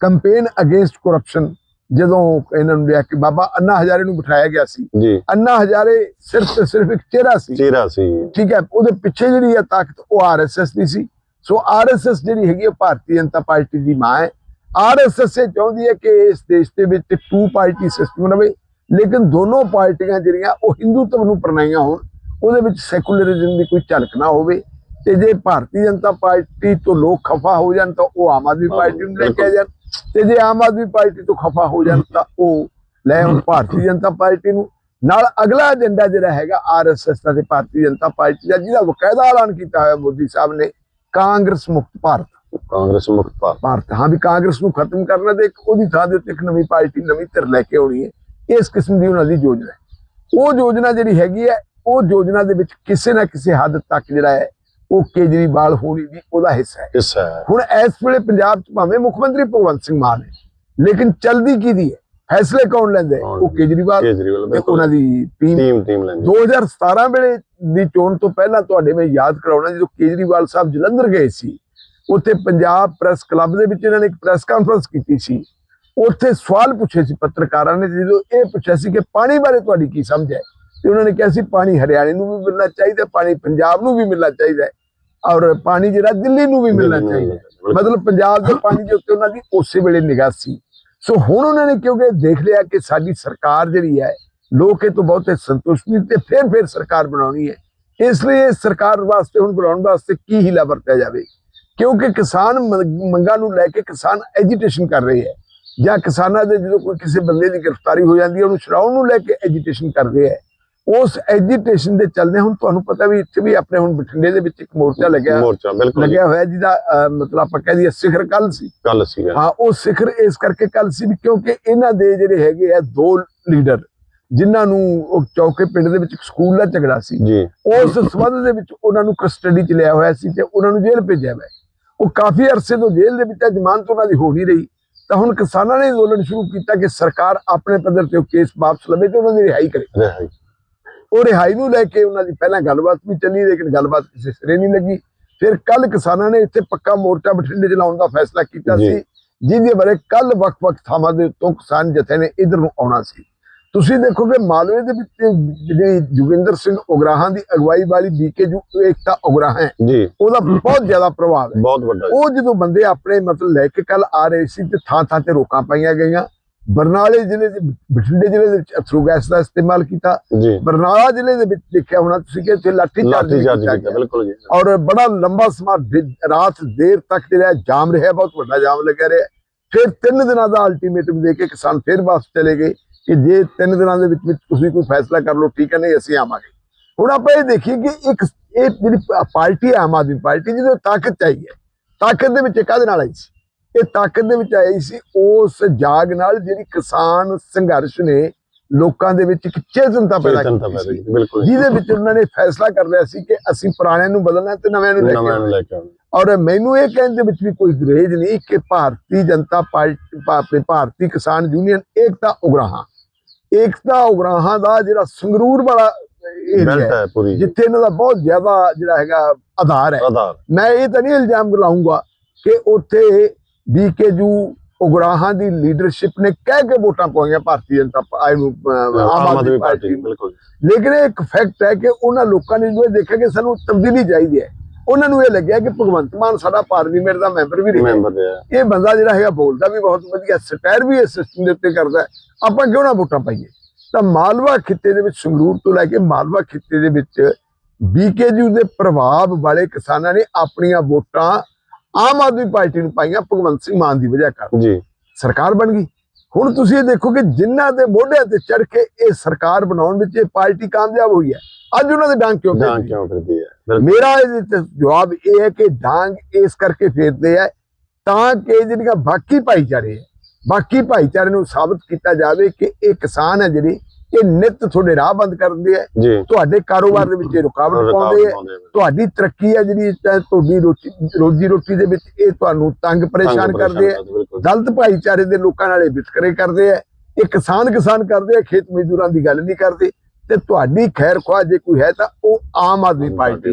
ਕੰਪੇਨ ਅਗੇਂਸਟ ਕਰਪਸ਼ਨ ਜਦੋਂ ਇਹਨਾਂ ਨੂੰ ਲਿਆ ਕਿ ਬਾਬਾ ਅੰਨਾ ਹਜ਼ਾਰੇ ਨੂੰ ਬਿਠਾਇਆ ਗਿਆ ਸੀ। ਜੀ। ਅੰਨਾ ਹਜ਼ਾਰੇ ਸਿਰਫ ਤੇ ਸਿਰਫ ਇੱਕ ਚਿਹਰਾ ਸੀ। ਚਿਹਰਾ ਸੀ। ਠੀਕ ਹੈ ਉਹਦੇ ਪਿੱਛੇ ਜਿਹੜੀ ਹੈ ਤਾਕਤ ਉਹ ਆਰਐਸਐਸ ਦੀ ਸੀ। ਸੋ ਆਰਐਸਐਸ ਜਿਹੜੀ ਹੈਗੀ ਹੈ ਭਾਰਤੀ ਜਨਤਾ ਪਾਰਟੀ ਦੀ ਮਾਂ ਹੈ। ਆਰਐਸਐਸ ਇਹ ਚਾਹੁੰਦੀ ਹੈ ਕਿ ਇਸ ਦੇਸ਼ ਦੇ ਵਿੱਚ ਟੂ ਪਾਰਟੀ ਸਿਸਟਮ ਰਵੇ ਲੇਕਿਨ ਦੋਨੋਂ ਪਾਰਟੀਆਂ ਜਿਹੜੀਆਂ ਉਹ ਹਿੰਦੂਤਵ ਨੂੰ ਪ੍ਰਣਾਈਆਂ ਹੋਣ ਉਹਦੇ ਵਿੱਚ ਸੈਕੂਲਰਿਜ਼ਮ ਦੀ ਕੋਈ ਝਲਕ ਨਾ ਹੋਵੇ। ਤੇ ਜੇ ਭਾਰਤੀ ਜਨਤਾ ਪਾਰਟੀ ਤੋਂ ਲੋਕ ਖਫਾ ਹੋ ਜਾਣ ਤਾਂ ਉਹ ਆਮ ਆਦਮੀ ਪਾਰਟੀ ਨੂੰ ਲੈ ਕੇ ਜਾਣ। ਤੇ ਜੇ ਆਮ ਆਦਮੀ ਪਾਰਟੀ ਤੋਂ ਖਫਾ ਹੋ ਜਾਣ ਤਾਂ ਉਹ ਲੈ ਆਉਣ ਭਾਰਤੀ ਜਨਤਾ ਪਾਰਟੀ ਨੂੰ। ਨਾਲ ਅਗਲਾ ਏਜੰਡਾ ਜਿਹੜਾ ਹੈਗਾ ਆਰਐਸਐਸ ਦਾ ਤੇ ਭਾਰਤੀ ਜਨਤਾ ਪਾਰਟੀ ਦਾ ਜਿਹਦਾ ਬਕਾਇਦਾ ਐਲਾਨ ਕੀਤਾ ਹੋਇਆ ਮੋਦੀ ਸਾਹਿਬ ਨੇ ਕਾਂਗਰਸ ਮੁਕਤ ਭਾਰਤ। ਕਾਂਗਰਸ ਮੁਕਤ ਭਾਰਤ। ਭਾਰਤ ਹਾਂ ਵੀ ਕਾਂਗਰਸ ਨੂੰ ਖਤਮ ਕਰਨਾ ਤੇ ਉਹਦੀ ਥਾਂ ਦੇ ਉੱਤੇ ਇੱਕ ਨਵੀਂ ਪਾਰਟੀ ਨਵੀਂ ਧਿਰ ਲੈ ਕੇ ਆਉਣੀ ਹੈ। ਇਸ ਕਿਸਮ ਦੀ ਉਹਨਾਂ ਦੀ ਯੋਜਨਾ ਹੈ। ਉਹ ਯੋਜਨਾ ਜਿਹੜੀ ਹੈਗੀ ਹੈ ਉਹ ਯੋਜਨਾ ਦੇ ਵਿੱਚ ਕਿਸੇ ਨਾ ਕਿਸੇ ਹੱਦ ਤੱਕ ਜਿਹੜਾ ਹੈ ਉਹ ਕੇਜਰੀਵਾਲ ਹੋਣੀ ਦੀ ਉਹਦਾ ਹਿੱਸਾ ਹੈ। ਹਿੱਸਾ ਹੈ। ਹੁਣ ਇਸ ਵੇਲੇ ਪੰਜਾਬ 'ਚ ਭਾਵੇਂ ਮੁੱਖ ਮੰਤਰੀ ਭਗਵੰਤ ਸਿੰਘ ਮਾਨ ਹੈ ਲੇਕਿਨ ਚਲਦੀ ਕਿਹਦੀ ਹੈ? ਫੈਸਲੇ ਕੌਣ ਲੈਂਦਾ ਉਹ ਕੇਜਰੀਵਾਲ ਤੇ ਉਹਨਾਂ ਦੀ ਟੀਮ ਟੀਮ ਲੈਂਦੀ 2017 ਵੇਲੇ ਦੀ ਚੋਣ ਤੋਂ ਪਹਿਲਾਂ ਤੁਹਾਡੇ ਮੈਂ ਯਾਦ ਕਰਾਉਣਾ ਜਦੋਂ ਕੇਜਰੀਵਾਲ ਸਾਹਿਬ ਜਲੰਧਰ ਗਏ ਸੀ ਉੱਥੇ ਪੰਜਾਬ ਪ੍ਰੈਸ ਕਲੱਬ ਦੇ ਵਿੱਚ ਇਹਨਾਂ ਨੇ ਇੱਕ ਪ੍ਰੈਸ ਕਾਨਫਰੰਸ ਕੀਤੀ ਸੀ। ਉੱਥੇ ਸਵਾਲ ਪੁੱਛੇ ਸੀ ਪੱਤਰਕਾਰਾਂ ਨੇ ਜਦੋਂ ਇਹ ਪੁੱਛਿਆ ਸੀ ਕਿ ਪਾਣੀ ਬਾਰੇ ਤੁਹਾਡੀ ਕੀ ਸਮਝ ਹੈ ਤੇ ਉਹਨਾਂ ਨੇ ਕਿਹਾ ਸੀ ਪਾਣੀ ਹਰਿਆਣੇ ਨੂੰ ਵੀ ਮਿਲਣਾ ਚਾਹੀਦਾ ਪਾਣੀ ਪੰਜਾਬ ਨੂੰ ਵੀ ਮਿਲਣਾ ਚਾਹੀਦਾ ਔਰ ਪਾਣੀ ਜਿਹੜਾ ਦਿੱਲੀ ਨੂੰ ਵੀ ਮਿਲਣਾ ਚਾਹੀਦਾ। ਮਤਲਬ ਪੰਜਾਬ ਦੇ ਪਾਣੀ ਦੇ ਉੱਤੇ ਉਹਨਾਂ ਦੀ ਉਸੇ ਵੇਲੇ ਨਿਗਾਹ ਸੀ। ਸੋ ਹੁਣ ਉਹਨਾਂ ਨੇ ਕਿਉਂਕਿ ਦੇਖ ਲਿਆ ਕਿ ਸਾਡੀ ਸਰਕਾਰ ਜਿਹੜੀ ਹੈ ਲੋਕ ਇਹ ਤੋਂ ਬਹੁਤੇ ਸੰਤੁਸ਼ਟ ਨਹੀਂ ਤੇ ਫਿਰ ਫਿਰ ਸਰਕਾਰ ਬਣਾਉਣੀ ਹੈ। ਇਸ ਲਈ ਇਹ ਸਰਕਾਰ ਵਾਸਤੇ ਹੁਣ ਬਣਾਉਣ ਵਾਸਤੇ ਕੀ ਹੀਲਾ ਵਰਤਿਆ ਜਾਵੇ? ਕਿਉਂਕਿ ਕਿਸਾਨ ਮੰਗ- ਮੰਗਾਂ ਨੂੰ ਲੈ ਕੇ ਕਿਸਾਨ ਐਜੀਟੇਸ਼ਨ ਕਰ ਰਹੇ ਹੈ। ਜਾਂ ਕਿਸਾਨਾਂ ਦੇ ਜਦੋਂ ਕੋਈ ਕਿਸੇ ਬੰਦੇ ਦੀ ਗ੍ਰਿਫਤਾਰੀ ਹੋ ਜਾਂਦੀ ਹੈ ਉਹਨੂੰ ਛੁਡਾਉਣ ਨੂੰ ਲੈ ਕੇ ਐਜੀਟੇਸ਼ਨ ਕਰਦੇ ਹੈ। ਉਸ ਐਜੀਟੇਸ਼ਨ ਦੇ ਚੱਲਦੇ ਹੁਣ ਤੁਹਾਨੂੰ ਪਤਾ ਵੀ ਇੱਥੇ ਵੀ ਆਪਣੇ ਹੁਣ ਬਠਿੰਡੇ ਦੇ ਵਿੱਚ ਇੱਕ ਮੋਰਚਾ ਲੱਗਿਆ। ਮੋਰਚਾ ਬਿਲਕੁਲ ਲੱਗਿਆ ਹੋਇਆ ਜਿਹਦਾ ਮਤਲਬ ਆਪਾਂ ਕਹਿ ਦਈਏ ਸਿਖਰ ਕੱਲ ਸੀ। ਕੱਲ ਸੀਗਾ ਹਾਂ ਉਹ ਸਿਖਰ ਇਸ ਕਰਕੇ ਕੱਲ ਸੀ ਵੀ ਕਿਉਂਕਿ ਇਹਨਾਂ ਦੇ ਜਿਹੜੇ ਹੈਗੇ ਆ ਦੋ ਲੀਡਰ ਜਿਨ੍ਹਾਂ ਨੂੰ ਉਹ ਚੌਕੇ ਪਿੰਡ ਦੇ ਵਿੱਚ ਇੱਕ ਸਕੂਲ ਦਾ ਝਗੜਾ ਸੀ ਜੀ। ਉਸ ਸਬੰਧ ਦੇ ਵਿੱਚ ਉਹਨਾਂ ਨੂੰ ਕਸਟਡੀ 'ਚ ਲਿਆ ਹੋਇਆ ਸੀ ਤੇ ਉਹਨਾਂ ਨੂੰ ਜੇਲ੍ਹ ਭੇਜਿਆ ਹੋਇਆ। ਉਹ ਕਾਫੀ ਅਰਸੇ ਤੋਂ ਜੇਲ੍ਹ ਦੇ ਵਿੱਚ ਜ਼ਮਾਨਤ ਉਹਨਾਂ ਦੀ ਹੋ ਨਹੀਂ ਰਹੀ। ਤਾਂ ਹੁਣ ਕਿਸਾਨਾਂ ਨੇ ਅੰਦੋਲਨ ਸ਼ੁਰੂ ਕੀਤਾ ਕਿ ਸਰਕਾਰ ਆਪਣੇ ਪੱਧਰ ਤੇ ਉਹ ਕੇਸ ਵਾਪਸ ਲਵੇ ਤੇ ਉਹਨਾਂ ਦੀ ਰਿਹਾਈ ਕਰੇ। ਰਿਹਾਈ। ਉਹ ਰਿਹਾਈ ਨੂੰ ਲੈ ਕੇ ਉਹਨਾਂ ਦੀ ਪਹਿਲਾਂ ਗੱਲਬਾਤ ਵੀ ਚੱਲੀ ਲੇਕਿਨ ਗੱਲਬਾਤ ਕਿਸੇ ਸਿਰੇ ਨਹੀਂ ਲੱਗੀ ਫਿਰ ਕੱਲ ਕਿਸਾਨਾਂ ਨੇ ਇੱਥੇ ਪੱਕਾ ਮੋਰਚਾ ਬਠਿੰਡੇ 'ਚ ਲਾਉਣ ਦਾ ਫੈਸਲਾ ਕੀਤਾ। ਸੀ ਜਿਹਦੇ ਬਾਰੇ ਕੱਲ ਵੱਖ-ਵੱਖ ਥਾਵਾਂ ਦੇ ਉੱਤੋਂ ਕਿਸਾਨ ਜਥੇ ਨੇ ਇਧਰ ਨੂੰ ਆਉਣਾ ਸੀ ਤੁਸੀਂ ਦੇਖੋਗੇ ਮਾਲਵੇ ਦੇ ਵਿੱਚ ਜਿਹੜੀ ਜੋਗਿੰਦਰ ਸਿੰਘ ਉਗਰਾਹਾਂ ਦੀ ਅਗਵਾਈ ਵਾਲੀ ਬੀਕੇਯੂ ਏਕਤਾ ਉਗਰਾਹਾਂ ਹੈ ਉਹਦਾ ਬਹੁਤ ਜ਼ਿਆਦਾ ਪ੍ਰਭਾਵ ਹੈ ਬਹੁਤ ਵੱਡਾ। ਉਹ ਜਦੋਂ ਬੰਦੇ ਆਪਣੇ ਮਤਲਬ ਲੈ ਕੇ ਕੱਲ ਆ ਰਹੇ ਸੀ ਤੇ ਥਾਂ ਥਾਂ ਤੇ ਰੋਕਾਂ ਪਾਈਆਂ ਗਈਆਂ ਬਰਨਾਲੇ ਜ਼ਿਲ੍ਹੇ ਦੇ ਬਠਿੰਡੇ ਜ਼ਿਲ੍ਹੇ ਦੇ ਵਿੱਚ ਅਥਰੂ ਗੈਸ ਦਾ ਇਸਤੇਮਾਲ ਕੀਤਾ। ਬਰਨਾਲਾ ਜ਼ਿਲ੍ਹੇ ਦੇ ਵਿੱਚ ਦੇਖਿਆ ਹੋਣਾ ਤੁਸੀਂ ਕਿ ਇੱਥੇ ਲਾਠੀ ਚਾਰਜ ਕੀਤਾ। ਬਿਲਕੁਲ ਜੀ। ਔਰ ਬੜਾ ਲੰਬਾ ਸਮਾਂ ਰਾਤ ਦੇਰ ਤੱਕ ਜਿਹੜਾ ਜਾਮ ਰਿਹਾ ਬਹੁਤ ਵੱਡਾ ਜਾਮ ਲੱਗਿਆ ਰਿਹਾ। ਫਿਰ ਤਿੰਨ ਦਿਨਾਂ ਦਾ ਅਲਟੀਮੇਟਮ ਦੇ ਕੇ ਕਿਸਾਨ ਫਿਰ ਵਾਪਸ ਚਲੇ ਗਏ ਕਿ ਜੇ ਤਿੰਨ ਦਿਨਾਂ ਦੇ ਵਿੱਚ ਵਿੱਚ ਤੁਸੀਂ ਕੋਈ ਫੈਸਲਾ ਕਰ ਲਓ ਠੀਕ ਹੈ ਨਹੀਂ ਅਸੀਂ ਆਵਾਂਗੇ। ਹੁਣ ਆਪਾਂ ਇਹ ਦੇਖੀਏ ਕਿ ਇੱਕ ਇਹ ਜਿਹੜੀ ਪਾਰਟੀ ਆਮ ਆਦਮੀ ਪਾਰਟੀ ਜਿਹਦੇ ਤਾਕਤ ਚਾਹੀਏ ਤਾਕਤ ਦੇ ਵਿੱਚ ਕਾਹਦੇ ਨਾਲ ਆਈ ਸੀ। ਇਹ ਤਾਕਤ ਦੇ ਵਿੱਚ ਆਈ ਸੀ ਉਸ ਜਾਗ ਨਾਲ ਜਿਹੜੀ ਕਿਸਾਨ ਸੰਘਰਸ਼ ਨੇ ਲੋਕਾਂ ਦੇ ਵਿੱਚ ਇੱਕ ਚੇਤਨਤਾ ਪੈਦਾ ਕੀਤੀ ਬਿਲਕੁਲ। ਜਿਹਦੇ ਵਿੱਚ ਉਹਨਾਂ ਨੇ ਫੈਸਲਾ ਕਰ ਲਿਆ ਸੀ ਕਿ ਅਸੀਂ ਪੁਰਾਣਿਆਂ ਨੂੰ ਬਦਲਣਾ ਤੇ ਨਵਿਆਂ ਨੂੰ ਲੈ ਕੇ ਆਉਣਾ। ਔਰ ਮੈਨੂੰ ਇਹ ਕਹਿਣ ਦੇ ਵਿੱਚ ਵੀ ਕੋਈ ਗਰੇਜ ਨਹੀਂ ਕਿ ਭਾਰਤੀ ਜਨਤਾ ਪਾਰਟੀ ਭਾਰਤੀ ਭਾਰਤੀ ਕਿਸਾਨ ਯੂਨੀਅਨ ਏਕਤਾ ਉਗਰਾਹਾਂ। ਏਕਤਾ ਉਗਰਾਹਾਂ ਦਾ ਜਿਹੜਾ ਸੰਗਰੂਰ ਵਾਲਾ ਏਰੀਆ। ਜਿੱਥੇ ਇਹਨਾਂ ਦਾ ਬਹੁਤ ਜ਼ਿਆਦਾ ਜਿਹੜਾ ਹੈਗਾ ਆਧਾਰ ਹੈ। ਮੈਂ ਇਹ ਤਾਂ ਨਹੀਂ ਇਲਜ਼ਾਮ ਲਾਉਂਗਾ ਕਿ ਉੱਥੇ ਬੀਕੇਯੂ ਉਗਰਾਹਾਂ ਦੀ ਲੀਡਰਸ਼ਿਪ ਨੇ ਕਹਿ ਕੇ ਵੋਟਾਂ ਪਾਈਆਂ ਭਾਰਤੀ ਜਨਤਾ ਆਮ ਆਦਮੀ ਪਾਰਟੀ ਬਿਲਕੁਲ ਲੇਕਿਨ ਇਹ ਇੱਕ ਫੈਕਟ ਹੈ ਕਿ ਉਹਨਾਂ ਲੋਕਾਂ ਨੇ ਜੋ ਇਹ ਦੇਖਿਆ ਕਿ ਸਾਨੂੰ ਤਬਦੀਲੀ ਚਾਹੀਦੀ ਹੈ ਉਹਨਾਂ ਨੂੰ ਇਹ ਲੱਗਿਆ ਕਿ ਭਗਵੰਤ ਮਾਨ ਸਾਡਾ ਪਾਰਲੀਮੈਂਟ ਦਾ ਮੈਂਬਰ ਵੀ ਰਿਹਾ। ਇਹ ਬੰਦਾ ਜਿਹੜਾ ਹੈਗਾ ਬੋਲਦਾ ਵੀ ਬਹੁਤ ਵਧੀਆ ਸਟਾਇਰ ਵੀ ਇਸ ਸਿਸਟਮ ਦੇ ਉੱਤੇ ਕਰਦਾ। ਆਪਾਂ ਕਿਉਂ ਨਾ ਵੋਟਾਂ ਪਾਈਏ ਤਾਂ ਮਾਲਵਾ ਖਿੱਤੇ ਦੇ ਵਿੱਚ ਸੰਗਰੂਰ ਤੋਂ ਲੈ ਕੇ ਮਾਲਵਾ ਖਿੱਤੇ ਦੇ ਵਿੱਚ ਬੀਕੇਯੂ ਦੇ ਪ੍ਰਭਾਵ ਵਾਲੇ ਕਿਸਾਨਾਂ ਨੇ ਆਪਣੀਆਂ ਵੋਟਾਂ ਆਮ ਆਦਮੀ ਪਾਰਟੀ ਨੂੰ ਪਾਈਆਂ ਭਗਵੰਤ ਸਿੰਘ ਮਾਨ ਦੀ ਵਜ੍ਹਾ ਕਾਰਨ ਜੀ। ਸਰਕਾਰ ਬਣ ਗਈ। ਹੁਣ ਤੁਸੀਂ ਇਹ ਦੇਖੋ ਕਿ ਜਿਨ੍ਹਾਂ ਦੇ ਮੋਢਿਆਂ ਤੇ ਚੜ ਕੇ ਇਹ ਸਰਕਾਰ ਬਣਾਉਣ ਵਿੱਚ ਇਹ ਪਾਰਟੀ ਕਾਮਯਾਬ ਹੋਈ ਹੈ। ਅੱਜ ਉਹਨਾਂ ਦੇ ਡਾਂਗ ਕਿਉਂ ਪੈਂਦੀ ਕਿਉਂ ਫਿਰਦੀ ਹੈ? ਮੇਰਾ ਜਵਾਬ ਇਹ ਹੈ ਕਿ ਡਾਂਗ ਇਸ ਕਰਕੇ ਫੇਰਦੇ ਆ ਤਾਂ ਕਿ ਜਿਹੜੀਆਂ ਬਾਕੀ ਭਾਈਚਾਰੇ ਬਾਕੀ ਭਾਈਚਾਰੇ ਨੂੰ ਸਾਬਤ ਕੀਤਾ ਜਾਵੇ ਕਿ ਇਹ ਕਿਸਾਨ ਹੈ ਜਿਹੜੇ ਇਹ ਨਿਤ ਤੁਹਾਡੇ ਰਾਹ ਬੰਦ ਕਰਦੇ ਆ। ਤੁਹਾਡੇ ਕਾਰੋਬਾਰ ਦੇ ਵਿੱਚ ਇਹ ਰੁਕਾਵਟ ਪਾਉਂਦੇ ਆ। ਆ। ਤੁਹਾਡੀ ਤਰੱਕੀ ਹੈ ਜਿਹੜੀ ਤੁਹਾਡੀ ਰੋਜੀ ਰੋਟੀ ਦੇ ਵਿੱਚ ਇਹ ਤੁਹਾਨੂੰ ਤੰਗ ਪਰੇਸ਼ਾਨ ਕਰਦੇ ਆ। ਦਲਿਤ ਭਾਈਚਾਰੇ ਦੇ ਲੋਕਾਂ ਨਾਲ ਇਹ ਵਿਤਕਰੇ ਕਰਦੇ ਆ। ਇਹ ਕਿਸਾਨ ਕਿਸਾਨ ਕਰਦੇ ਆ ਖੇਤ ਮਜ਼ਦੂਰਾਂ ਦੀ ਗੱਲ ਨਹੀਂ ਕਰਦੇ। ਤੇ ਤੁਹਾਡੀ ਖੈਰ ਖੁਆਹ ਜੇ ਕੋਈ ਹੈ ਤਾਂ ਉਹ ਆਮ ਆਦਮੀ ਪਾਰਟੀ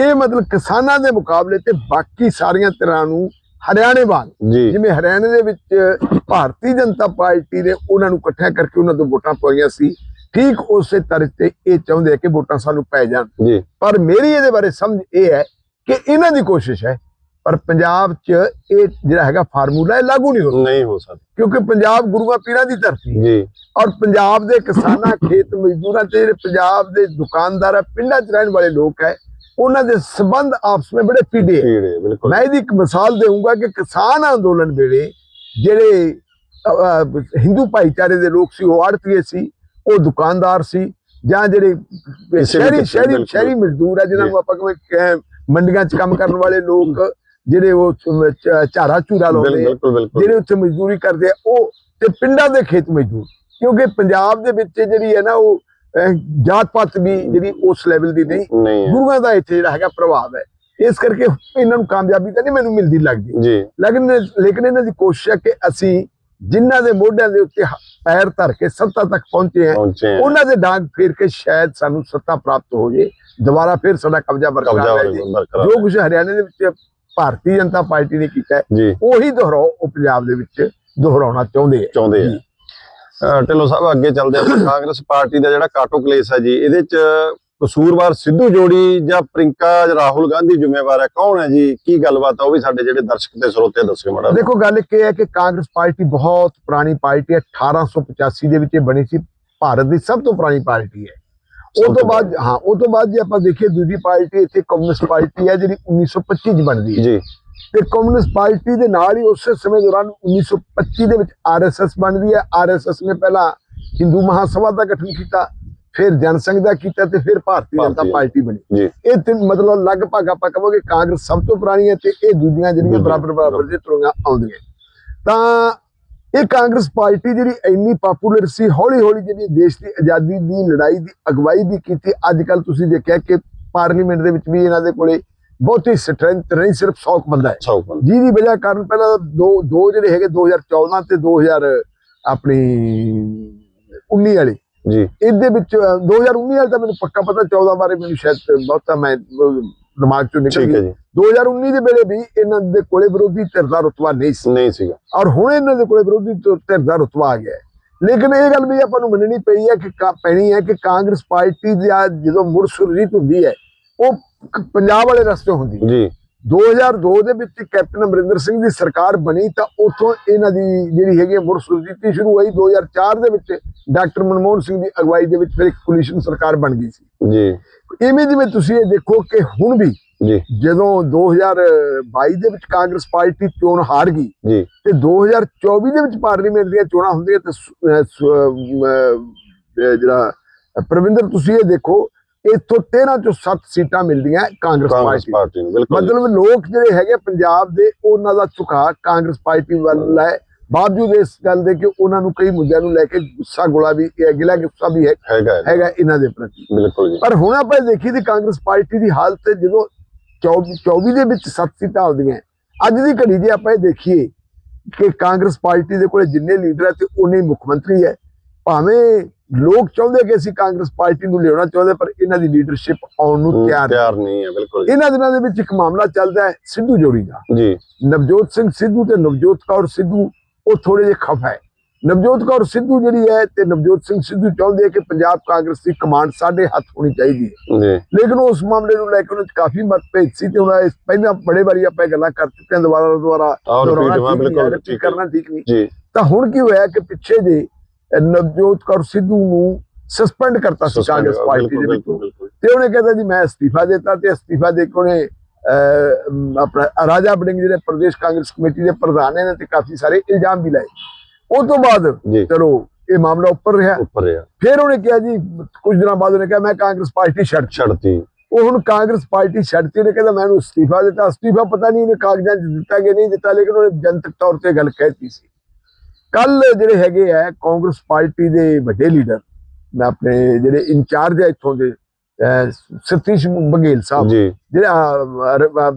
ਇਹ ਮਤਲਬ ਕਿਸਾਨਾਂ ਦੇ ਮੁਕਾਬਲੇ ਤੇ ਬਾਕੀ ਸਾਰੀਆਂ ਤਰ੍ਹਾਂ ਨੂੰ ਹਰਿਆਣੇ ਵਾਂਗ। ਜਿਵੇਂ ਹਰਿਆਣੇ ਦੇ ਵਿੱਚ ਭਾਰਤੀ ਜਨਤਾ ਪਾਰਟੀ ਨੇ ਉਹਨਾਂ ਨੂੰ ਇਕੱਠਿਆ ਕਰਕੇ ਉਹਨਾਂ ਤੋਂ ਵੋਟਾਂ ਪਾਈਆਂ ਸੀ। ਠੀਕ ਉਸੇ ਤਰ੍ਹਾਂ ਤੇ ਇਹ ਚਾਹੁੰਦੇ ਆ ਕਿ ਵੋਟਾਂ ਸਾਨੂੰ ਪੈ ਜਾਣ। ਪਰ ਮੇਰੀ ਇਹਦੇ ਬਾਰੇ ਸਮਝ ਇਹ ਹੈ ਕਿ ਇਹਨਾਂ ਦੀ ਕੋਸ਼ਿਸ਼ ਹੈ ਪਰ ਪੰਜਾਬ 'ਚ ਇਹ ਜਿਹੜਾ ਹੈਗਾ ਫਾਰਮੂਲਾ ਇਹ ਲਾਗੂ ਨਹੀਂ ਹੋ ਨਹੀਂ ਹੋ ਸਕਦਾ। ਕਿਉਂਕਿ ਪੰਜਾਬ ਗੁਰੂਆਂ ਪੀਰਾਂ ਦੀ ਧਰਤੀ ਜੀ। ਔਰ ਪੰਜਾਬ ਦੇ ਕਿਸਾਨਾਂ ਖੇਤ ਮਜ਼ਦੂਰਾਂ ਤੇ ਜਿਹੜੇ ਪੰਜਾਬ ਦੇ ਦੁਕਾਨਦਾਰ ਪਿੰਡਾਂ 'ਚ ਰਹਿਣ ਵਾਲੇ ਲੋਕ ਹੈ ਉਹਨਾਂ ਦੇ ਸਬੰਧ ਆਪਸ ਵਿੱਚ ਬੜੇ ਪੀੜੇ ਕੀੜੇ ਬਿਲਕੁਲ ਮੈਂ ਇਹਦੀ ਇੱਕ ਮਿਸਾਲ ਦੇਵਾਂਗਾ ਕਿ ਕਿਸਾਨ ਅੰਦੋਲਨ ਵੇਲੇ ਜਿਹੜੇ ਹਿੰਦੂ ਭਾਈਚਾਰੇ ਦੇ ਲੋਕ ਸੀ ਉਹ ਆੜਤੀਏ ਸੀ ਉਹ ਦੁਕਾਨਦਾਰ ਸੀ ਜਾਂ ਜਿਹੜੇ ਸ਼ਹਿਰੀ ਸ਼ਹਿਰੀ। ਸ਼ਹਿਰੀ ਮਜ਼ਦੂਰ ਆ ਜਿਨ੍ਹਾਂ। ਨੂੰ ਆਪਾਂ ਕਹਿੰਦੇ ਮੰਡੀਆਂ 'ਚ ਕੰਮ ਕਰਨ ਵਾਲੇ ਲੋਕ ਜਿਹੜੇ ਉਹ ਝੂੜਾ ਬਿਲ- ਲਾਉਂਦੇ ਜਿਹੜੇ ਉੱਥੇ ਮਜ਼ਦੂਰੀ ਕਰਦੇ ਆ ਉਹ ਤੇ ਪਿੰਡਾਂ ਦੇ ਖੇਤ ਮਜ਼ਦੂਰ ਕਿਉਂਕਿ ਪੰਜਾਬ ਦੇ ਵਿੱਚ ਜਿਹੜੀ ਹੈ ਨਾ ਉਹ ਜਾਤ ਪਾਤ ਵੀ ਜਿਹੜੀ ਉਸ ਲੈਵਲ ਦੀ ਨਹੀਂ। ਗੁਰੂਆਂ ਦਾ ਇੱਥੇ ਜਿਹੜਾ ਹੈਗਾ ਪ੍ਰਭਾਵ ਹੈ। ਇਸ ਕਰਕੇ ਇਹਨਾਂ ਨੂੰ ਕਾਮਯਾਬੀ ਤਾਂ ਨਹੀਂ ਮੈਨੂੰ ਮਿਲਦੀ ਲੱਗਦੀ। ਜੀ। ਲੇਕਿਨ ਲੇਕਿਨ ਇਹਨਾਂ ਦੀ ਕੋਸ਼ਿਸ਼ ਹੈ ਕਿ ਅਸੀਂ ਜਿਨ੍ਹਾਂ ਦੇ ਮੋਢਿਆਂ ਦੇ ਉੱਤੇ ਪੈਰ ਧਰ ਕੇ ਸੱਤਾ ਤੱਕ ਪਹੁੰਚੇ ਆ ਉਹਨਾਂ ਦੇ ਡਾਂਗ ਫੇਰ ਕੇ ਸ਼ਾਇਦ ਸਾਨੂੰ ਸੱਤਾ ਪ੍ਰਾਪਤ ਹੋ ਜੇ। ਦੁਬਾਰਾ ਫਿਰ ਸਾਡਾ ਕਬਜ਼ਾ ਬਰਕਰਾਰ ਰਹੇ ਜੀ। ਕੁਝ ਹਰਿਆਣੇ ਦੇ ਵਿੱਚ ਭਾਰਤੀ ਜਨਤਾ ਪਾਰਟੀ ਨੇ ਕੀਤਾ ਉਹੀ ਦੁਹਰਾਓ ਉਹ ਪੰਜਾਬ ਦੇ ਵਿੱਚ ਦੁਹਰਾਉਣਾ ਚਾਹੁੰਦੇ ਆ ਚਾਹੁੰਦੇ ਆ ਢਿੱਲੋਂ ਸਾਹਿਬ ਅੱਗੇ ਚੱਲਦੇ ਆਪਾਂ ਕਾਂਗਰਸ ਪਾਰਟੀ ਦਾ ਜਿਹੜਾ ਕਾਟੋ ਕਲੇਸ਼ ਹੈ ਜੀ ਇਹਦੇ ਚ ਕਸੂਰਵਾਰ ਸਿੱਧੂ ਜੋੜੀ ਜਾਂ ਪ੍ਰਿੰਕਾ ਜਾਂ ਰਾਹੁਲ ਗਾਂਧੀ ਜ਼ਿੰਮੇਵਾਰ ਹੈ? ਕੌਣ ਹੈ ਜੀ? ਕੀ ਗੱਲਬਾਤ ਆ? ਉਹ ਵੀ ਸਾਡੇ ਜਿਹੜੇ ਦਰਸ਼ਕ ਤੇ ਸਰੋਤੇ ਦੱਸਿਓ ਮਾੜਾ ਦੇਖੋ ਗੱਲ ਇੱਕ ਇਹ ਹੈ ਕਿ ਕਾਂਗਰਸ ਪਾਰਟੀ ਬਹੁਤ ਪੁਰਾਣੀ ਪਾਰਟੀ ਹੈ। 1885 ਦੇ ਵਿੱਚ ਇਹ ਬਣੀ ਸੀ। ਭਾਰਤ ਦੀ ਸਭ ਤੋਂ ਪੁਰਾਣੀ ਪਾਰਟੀ ਹੈ। ਉਹ ਤੋਂ ਬਾਅਦ ਹਾਂ ਉਹ ਤੋਂ ਬਾਅਦ ਜੇ ਆਪਾਂ ਦੇਖੀਏ ਦੂਜੀ ਪਾਰਟੀ ਇੱਥੇ ਕਮਿਊਨਿਸਟ ਪਾਰਟੀ ਹੈ ਜਿਹੜੀ 1925 ਚ ਬਣਦੀ ਹੈ। ਜੀ। ਤੇ ਕਮਿਊਨਿਸਟ ਪਾਰਟੀ ਦੇ ਨਾਲ ਹੀ ਉਸੇ ਸਮੇਂ ਦੌਰਾਨ 1925 ਦੇ ਵਿੱਚ ਆਰਐਸਐਸ ਬਣਦੀ ਹੈ। ਆਰਐਸਐਸ ਨੇ ਪਹਿਲਾਂ ਹਿੰਦੂ ਮਹਾਸਭਾ ਦਾ ਗਠਨ ਕੀਤਾ ਫਿਰ ਜਨਸੰਘ ਦਾ ਕੀਤਾ ਤੇ ਫਿਰ ਭਾਰਤੀ ਜਨਤਾ ਪਾਰਟੀ ਬਣੀ। ਇਹ ਤੇ ਮਤਲਬ ਲਗਭਗ ਆਪਾਂ ਕਹਾਂਗੇ ਕਾਂਗਰਸ ਸਭ ਤੋਂ ਪੁਰਾਣੀ ਹੈ ਤੇ ਇਹ ਦੂਜੀਆਂ ਜਿਹੜੀਆਂ ਬਰਾਬਰ ਬਰਾਬਰ ਦੇ ਤੁਰੀਆਂ ਆਉਂਦੀਆਂ। ਤਾਂ ਇਹ ਕਾਂਗਰਸ ਪਾਰਟੀ ਜਿਹੜੀ ਇੰਨੀ ਪਪੂਲਰ ਸੀ ਹੌਲੀ ਹੌਲੀ ਜਿਹੜੀ ਦੇਸ਼ ਦੀ ਆਜ਼ਾਦੀ ਦੀ ਲੜਾਈ ਦੀ ਅਗਵਾਈ ਵੀ ਕੀਤੀ। ਅੱਜ ਕੱਲ ਤੁਸੀਂ ਦੇਖਿਆ ਕਿ ਪਾਰਲੀਮੈਂਟ ਦੇ ਵਿੱਚ ਵੀ ਇਹਨਾਂ ਦੇ ਕੋਲੇ ਬਹੁਤੀ ਸਟਰੈਂਥ ਨਹੀਂ ਸਿਰਫ 100 ਬੰਦਾ ਹੈ। ਸੌਕਨ ਜਿਹਦੀ ਵਜ੍ਹਾ ਕਾਰਨ ਪਹਿਲਾਂ ਦੋ ਦੋ ਜਿਹੜੇ ਹੈਗੇ 2014 ਤੇ 2000 ਆਪਣੀ 19 ਵਾਲੀ। ਜੀ। ਇਹਦੇ ਵਿੱਚ ਅ, 2019 ਵਾਲੇ ਤਾਂ ਮੈਨੂੰ ਪੱਕਾ ਪਤਾ 14 ਬਾਰੇ ਮੈਨੂੰ ਸ਼ਾਇਦ ਬਹੁਤਾ ਮੈਂ ਦਿਮਾਗ ਚੋਂ ਨਿਕਲ ਗਈ ਜੀ। 2019 ਦੇ ਵੇਲੇ ਵੀ ਇਹਨਾਂ ਦੇ ਕੋਲੇ ਵਿਰੋਧੀ ਧਿਰ ਦਾ ਰੁਤਬਾ ਨਹੀਂ ਸੀ। ਨਹੀਂ ਸੀਗਾ। ਔਰ ਹੁਣ ਇਹਨਾਂ ਦੇ ਕੋਲੇ ਵਿਰੋਧੀ ਧਿਰ ਦਾ ਰੁਤਬਾ ਆ ਗਿਆ। ਲੇਕਿਨ ਇਹ ਗੱਲ ਵੀ ਆਪਾਂ ਨੂੰ ਮੰਨਣੀ ਪਈ ਹੈ ਕਿ ਪੈਣੀ ਹੈ ਕਿ ਕਾਂਗਰਸ ਪਾਰਟੀ ਦੀ ਜਦੋਂ ਮੁੜ ਸੁਰਜੀਤ ਹੁੰਦੀ ਹੈ ਉਹ ਪੰਜਾਬ ਵਾਲੇ ਰਸਤੇ ਹੁੰਦੀ ਜੀ। 2002 ਦੇ ਵਿੱਚ ਕੈਪਟਨ ਅਮਰਿੰਦਰ ਸਿੰਘ ਦੀ ਸਰਕਾਰ ਬਣੀ ਤਾਂ ਉਥੋਂ ਇਹਨਾਂ ਦੀ ਜਿਹੜੀ ਹੈਗੀ ਮੁੜ ਸੁਰਜੀਤੀ ਸ਼ੁਰੂ ਹੋਈ। 2004 ਦੇ ਵਿੱਚ ਡਾਕਟਰ ਮਨਮੋਹਨ ਸਿੰਘ ਦੀ ਅਗਵਾਈ ਦੇ ਵਿੱਚ ਫਿਰ ਇੱਕ ਕੋਲੀਸ਼ਨ ਸਰਕਾਰ ਬਣ ਗਈ ਸੀ। ਜੀ। ਇਵੇਂ ਜਿਵੇਂ ਤੁਸੀਂ ਇਹ ਦੇਖੋ ਕਿ ਹੁਣ ਵੀ ਜੀ। ਜਦੋਂ 2022 ਦੇ ਵਿੱਚ ਕਾਂਗਰਸ ਪਾਰਟੀ ਚੋਣ ਹਾਰ ਗਈ ਜੀ। ਤੇ 2024 ਦੇ ਵਿੱਚ ਪਾਰਲੀਮੈਂਟ ਦੀਆਂ ਚੋਣਾਂ ਹੁੰਦੀਆਂ ਤੇ ਜਿਹੜਾ ਪ੍ਰਵਿੰਦਰ ਤੁਸੀਂ ਇਹ ਦੇਖੋ ਇੱਥੋਂ 13 ਚੋਂ 7 ਸੀਟਾਂ ਮਿਲਦੀਆਂ ਕਾਂਗਰਸ ਪਾਰਟੀ ਨੂੰ। ਮਤਲਬ ਲੋਕ ਜਿਹੜੇ ਹੈਗੇ ਪੰਜਾਬ ਦੇ ਉਹਨਾਂ ਦਾ ਝੁਕਾਅ ਕਾਂਗਰਸ ਪਾਰਟੀ ਵੱਲ ਹੈ। ਬਾਵਜੂਦ ਇਸ ਗੱਲ ਦੇ ਕਿ ਉਹਨਾਂ ਨੂੰ ਕਈ ਮੁੱਦਿਆਂ ਨੂੰ ਲੈ ਕੇ ਗੁੱਸਾ ਗੁਲਾ ਵੀ ਇਹ ਗਿਲਾ ਗੁੱਸਾ ਵੀ ਹੈ ਹੈਗਾ ਇਹਨਾਂ ਦੇ ਪ੍ਰਤੀ। ਬਿਲਕੁਲ ਜੀ। ਪਰ ਹੁਣ ਆਪਾਂ ਇਹ ਦੇਖੀ ਦੀ ਕਾਂਗਰਸ ਪਾਰਟੀ ਦੀ ਹਾਲਤ ਜਦੋਂ 24 24 ਦੇ ਵਿੱਚ 7 ਸੀਟਾਂ ਆਉਂਦੀਆਂ ਅੱਜ ਦੀ ਘੜੀ ਜੇ ਆਪਾਂ ਇਹ ਦੇਖੀਏ ਕਿ ਕਾਂਗਰਸ ਪਾਰਟੀ ਦੇ ਕੋਲੇ ਜਿੰਨੇ ਲੀਡਰ ਹੈ ਤੇ ਹੀ ਮੁੱਖ ਮੰਤਰੀ ਹੈ। ਭਾਵੇਂ ਲੋਕ ਚਾਹੁੰਦੇ ਕਿ ਅਸੀਂ ਕਾਂਗਰਸ ਪਾਰਟੀ ਨੂੰ ਲਿਆਉਣਾ ਚਾਹੁੰਦੇ ਪਰ ਇਹਨਾਂ ਦੀ ਲੀਡਰਸ਼ਿਪ ਆਉਣ ਨੂੰ ਤਿਆਰ ਤਿਆਰ ਨਹੀਂ ਹੈ ਬਿਲਕੁਲ। ਇਹਨਾਂ ਦਿਨਾਂ ਦੇ ਵਿੱਚ ਇੱਕ ਮਾਮਲਾ ਚੱਲਦਾ ਹੈ ਸਿੱਧੂ ਜੋੜੀ ਦਾ। ਜੀ। ਨਵਜੋਤ ਸਿੰਘ ਸਿੱਧੂ ਤੇ ਨਵਜੋਤ ਕੌਰ ਸਿੱਧੂ ਉਹ ਥੋੜੇ ਜਿਹੇ ਖਫ ਹੈ। ਨਵਜੋਤ ਕੌਰ ਸਿੱਧੂ ਜਿਹੜੀ ਹੈ ਤੇ ਨਵਜੋਤ ਸਿੰਘ ਸਿੱਧੂ ਚਾਹੁੰਦੇ ਕਿ ਪੰਜਾਬ ਕਾਂਗਰਸ ਦੀ ਕਮਾਂਡ ਸਾਡੇ ਹੱਥ ਹੋਣੀ ਚਾਹੀਦੀ ਹੈ। ਲੇਕਿਨ ਉਸ ਮਾਮਲੇ ਨੂੰ ਲੈ ਕੇ ਉਹਨਾਂ 'ਚ ਕਾਫੀ ਮਤਭੇਦ ਸੀ ਤੇ ਉਹਨਾਂ ਇਸ ਪਹਿਲਾਂ ਬੜੇ ਵਾਰੀ ਆਪਾਂ ਗੱਲਾਂ ਕਰ ਚੁੱਕੇ ਹਾਂ ਦੁਬਾਰਾ ਦੁਬਾਰਾ। ਕਰਨਾ ਠੀਕ ਨਹੀਂ। ਜੀ। ਤਾਂ ਹੁਣ ਕੀ ਹੋਇਆ ਕਿ ਪਿੱਛੇ ਜੇ ਨਵਜੋਤ ਕੌਰ ਸਿੱਧੂ ਨੂੰ ਸਸਪੈਂਡ ਕਰਤਾ ਸੀ ਕਾਂਗਰਸ ਪਾਰਟੀ ਦੇ ਵਿੱਚੋਂ। ਤੇ ਉਹਨੇ ਕਹਿੰਦਾ ਜੀ ਮੈਂ ਅਸਤੀਫਾ ਦਿੱਤਾ ਤੇ ਅਸਤੀਫਾ ਦੇ ਕੇ ਉਹਨੇ ਆਪਣਾ ਰਾਜਾ ਬੜਿੰਗ ਜਿਹੜੇ ਪ੍ਰਦੇਸ਼ ਕਾਂਗਰਸ ਕਮੇਟੀ ਦੇ ਪ੍ਰਧਾਨ ਨੇ ਤੇ ਕਾਫੀ ਸਾਰੇ ਇਲਜ਼ਾਮ ਵੀ ਲਾਏ। ਉਹ ਤੋਂ ਬਾਅਦ ਚਲੋ ਇਹ ਮਾਮਲਾ ਉੱਪਰ ਰਿਹਾ। ਉੱਪਰ ਆ ਫਿਰ ਉਹਨੇ ਕਿਹਾ ਜੀ ਕੁਝ ਦਿਨਾਂ ਬਾਅਦ ਉਹਨੇ ਕਿਹਾ ਮੈਂ ਕਾਂਗਰਸ ਪਾਰਟੀ ਛੱਡ ਛੜਤੀ ਉਹ ਹੁਣ ਕਾਂਗਰਸ ਪਾਰਟੀ ਛੱਡਤੀ ਉਹਨੇ ਕਹਿੰਦਾ ਮੈਨੂੰ ਅਸਤੀਫਾ ਦਿੱਤਾ। ਅਸਤੀਫਾ ਪਤਾ ਨਹੀਂ ਉਹਨੇ ਕਾਗਜ਼ਾਂ 'ਚ ਦਿੱਤਾ ਕਿ ਨਹੀਂ ਦਿੱਤਾ ਲੇਕਿਨ ਉਹਨੇ ਜਨਤਕ ਤੌਰ ਤੇ ਗੱਲ ਕਹਿਤੀ ਸੀ। ਕੱਲ ਜਿਹੜੇ ਹੈਗੇ ਆ ਕਾਂਗਰਸ ਪਾਰਟੀ ਦੇ ਵੱਡੇ ਲੀਡਰ ਮੈਂ ਆਪਣੇ ਜਿਹੜੇ ਇੰਚਾਰਜ ਹੈ ਇੱਥੋਂ ਦੇ ਸਤੀਸ਼ ਬਘੇਲ ਸਾਹਿਬ। ਜਿਹੜੇ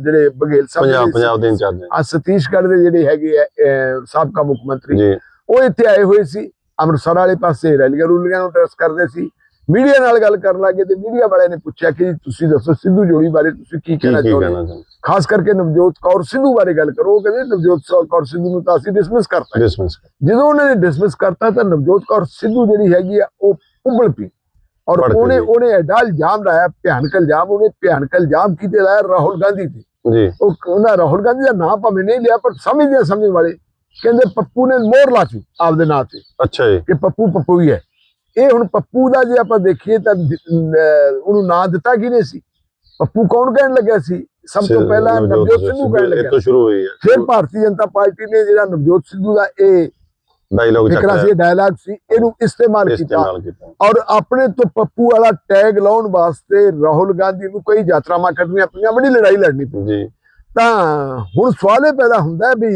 ਜਿਹੜੇ ਬਘੇਲ ਸਾਹਿਬ ਪੰਜਾਬ ਦੇ ਇੰਚਾਰਜ। ਆ ਸਤੀਸ਼ਗੜ੍ਹ ਦੇ ਜਿਹੜੇ ਹੈਗੇ ਆ ਸਾਬਕਾ ਮੁੱਖ ਮੰਤਰੀ। ਉਹ ਇੱਥੇ ਆਏ ਹੋਏ ਸੀ ਅੰਮ੍ਰਿਤਸਰ ਵਾਲੇ ਪਾਸੇ ਰੈਲੀਆਂ ਰੂਲੀਆਂ ਨੂੰ ਟਰਸ ਕਰਦੇ ਸੀ। ਮੀਡੀਆ ਨਾਲ ਗੱਲ ਕਰਨ ਲੱਗੇ ਤੇ ਮੀਡੀਆ ਵਾਲਿਆਂ ਨੇ ਪੁੱਛਿਆ ਕਿ ਜੀ ਤੁਸੀਂ ਦੱਸੋ ਸਿੱਧੂ ਜੋੜੀ ਬਾਰੇ ਤੁਸੀਂ ਕੀ ਕੀ ਕਹਿਣਾ ਕੀ ਚਾਹੁੰਦੇ ਹੋ? ਕਹਿਣਾ ਚਾਹੁੰਦੇ ਖਾਸ ਕਰਕੇ ਨਵਜੋਤ ਕੌਰ ਸਿੱਧੂ ਬਾਰੇ ਗੱਲ ਕਰੋ ਉਹ ਕਹਿੰਦੇ ਨਵਜੋਤ ਸੌ- ਕੌਰ ਸਿੱਧੂ ਨੂੰ ਤਾਂ ਅਸੀਂ ਡਿਸਮਿਸ ਕਰਤਾ ਡਿਸਮਿਸ ਜਦੋਂ ਉਹਨਾਂ ਨੇ ਡਿਸਮਿਸ ਕਰਤਾ ਤਾਂ ਨਵਜੋਤ ਕੌਰ ਸਿੱਧੂ ਜਿਹੜੀ ਹੈਗੀ ਆ ਉਹ ਉਬਲ ਪਈ ਔਰ ਭੜਕ ਉਹਨੇ ਗਈ। ਉਹਨੇ ਐਡਾ ਇਲਜ਼ਾਮ ਲਾਇਆ ਭਿਆਨਕ ਇਲਜ਼ਾਮ ਉਹਨੇ ਭਿਆਨਕ ਇਲਜ਼ਾਮ ਕੀਤੇ ਲਾਇਆ ਰਾਹੁਲ ਗਾਂਧੀ ਤੇ ਜੀ ਉਹ ਉਹਨਾਂ ਰਾਹੁਲ ਗਾਂਧੀ ਦਾ ਨਾਮ ਭਾਵੇਂ ਨਹੀਂ ਲਿਆ ਪਰ ਸਮਝਦੇ ਆ ਸਮਝਣ ਵਾਲੇ ਕਹਿੰਦੇ ਪੱਪੂ ਨੇ ਮੋਹਰ ਲਾਤੀ ਆਪਦੇ ਨਾਂ ਤੇ ਅੱਛਾ ਜੀ ਕਿ ਪੱਪੂ ਪੱਪੂ ਹੀ ਹੈ ਇਹ ਹੁਣ ਪੱਪੂ ਦਾ ਜੇ ਆਪਾਂ ਦੇਖੀਏ ਤਾਂ ਉਹਨੂੰ ਨਾਂ ਦਿੱਤਾ ਕਿਹਨੇ ਸੀ? ਪੱਪੂ ਕੌਣ ਕਹਿਣ ਲੱਗਿਆ ਸੀ? ਸਭ ਤੋਂ ਪਹਿਲਾਂ ਨਵਜੋਤ ਸਿੱਧੂ। ਕਹਿਣ ਇਹ ਲੱਗਿਆ। ਤੋਂ ਸ਼ੁਰੂ ਹੋਈ ਹੈ ਫਿਰ ਭਾਰਤੀ ਜਨਤਾ ਪਾਰਟੀ ਨੇ ਜਿਹੜਾ ਨਵਜੋਤ ਸਿੱਧੂ ਦਾ ਇਹ ਡਾਇਲੌਗ ਫਿਕਰਾ ਸੀ ਡਾਇਲੌਗ ਸੀ ਇਹਨੂੰ ਇਸਤੇਮਾਲ ਕੀਤਾ। ਔਰ ਆਪਣੇ ਤੋਂ ਪੱਪੂ ਵਾਲਾ ਟੈਗ ਲਾਉਣ ਵਾਸਤੇ ਰਾਹੁਲ ਗਾਂਧੀ ਨੂੰ ਕਈ ਯਾਤਰਾਵਾਂ ਕੱਢਣੀਆਂ ਪਈਆਂ ਬੜੀ ਲੜਾਈ ਲੜਨੀ ਪਈ। ਜੀ। ਤਾਂ ਹੁਣ ਸਵਾਲ ਇਹ ਪੈਦਾ ਹੁੰਦਾ ਵੀ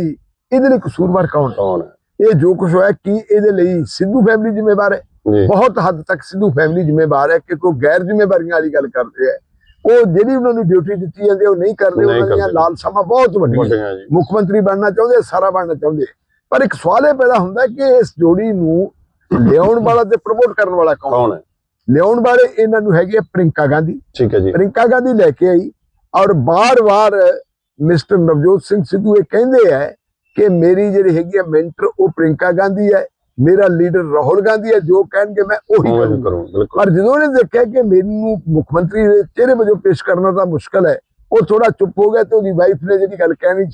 ਇਹਦੇ ਲਈ ਕਸੂਰਵਾਰ ਕੌਣ? ਕੌਣ? ਹੈ ਇਹ ਜੋ ਕੁਝ ਹੋਇਆ ਕੀ ਇਹਦੇ ਲਈ ਸਿੱਧੂ ਫੈਮਿਲੀ ਜ਼ਿੰਮੇਵਾਰ ਹੈ? ਬਹੁਤ ਹੱਦ ਤੱਕ ਸਿੱਧੂ ਫੈਮਿਲੀ ਜ਼ਿੰਮੇਵਾਰ ਹੈ ਕਿ ਕੋਈ ਗੈਰ ਜ਼ਿੰਮੇਵਾਰੀਆਂ ਵਾਲੀ ਗੱਲ ਕਰਦੇ ਆ ਉਹ ਜਿਹੜੀ ਉਹਨਾਂ ਨੂੰ ਡਿਊਟੀ ਦਿੱਤੀ ਜਾਂਦੀ ਹੈ ਉਹ ਨਹੀਂ ਕਰਦੇ ਉਹਨਾਂ ਦੀਆਂ। ਲਾਲਸਾਵਾਂ ਬਹੁਤ ਵੱਡੀਆਂ ਮੁੱਖ ਮੰਤਰੀ ਬਣਨਾ ਚਾਹੁੰਦੇ ਸਾਰਾ ਬਣਨਾ ਚਾਹੁੰਦੇ। ਪਰ ਇੱਕ ਸਵਾਲ ਇਹ ਪੈਦਾ ਹੁੰਦਾ ਹੈ ਕਿ ਇਸ ਜੋੜੀ ਨੂੰ ਲਿਆਉਣ ਵਾਲਾ ਤੇ ਪ੍ਰਮੋਟ ਕਰਨ ਵਾਲਾ ਕੌਣ ਹੈ? ਲਿਆਉਣ ਵਾਲੇ ਇਹਨਾਂ ਨੂੰ ਹੈਗੇ ਪ੍ਰਿੰਕਾ ਗਾਂਧੀ। ਠੀਕ ਹੈ ਜੀ। ਪ੍ਰਿੰਕਾ ਗਾਂਧੀ ਲੈ ਕੇ ਆਈ ਔਰ ਬਾਰ-ਬਾਰ ਮਿਸਟਰ ਨਵਜੋਤ ਸਿੰਘ ਸਿੱਧੂ ਇਹ ਕਹਿੰਦੇ ਆ ਕਿ ਮੇਰੀ ਜਿਹੜੀ ਹੈਗੀ ਆ ਮੈਂਟਰ ਉਹ ਪ੍ਰਿੰਕਾ ਗਾਂਧੀ ਹੈ। ਮੇਰਾ ਲੀਡਰ ਰਾਹੁਲ ਗਾਂਧੀ ਹੈ ਜੋ ਕਹਿਣਗੇ ਮੈਂ ਉਹੀ ਕਰੂੰ ਪਰ ਜਦੋਂ ਉਹਨੇ ਦੇਖਿਆ ਕਿ ਮੈਨੂੰ ਮੁੱਖ ਮੰਤਰੀ ਦੇ ਚਿਹਰੇ ਵਜੋਂ ਪੇਸ਼ ਕਰਨਾ ਤਾਂ ਮੁਸ਼ਕਲ ਹੈ ਉਹ ਥੋੜਾ ਚੁੱਪ ਹੋ ਗਿਆ ਤੇ ਉਹਦੀ ਵਾਈਫ ਨੇ ਜਿਹੜੀ ਗੱਲ ਕਹਿਣੀ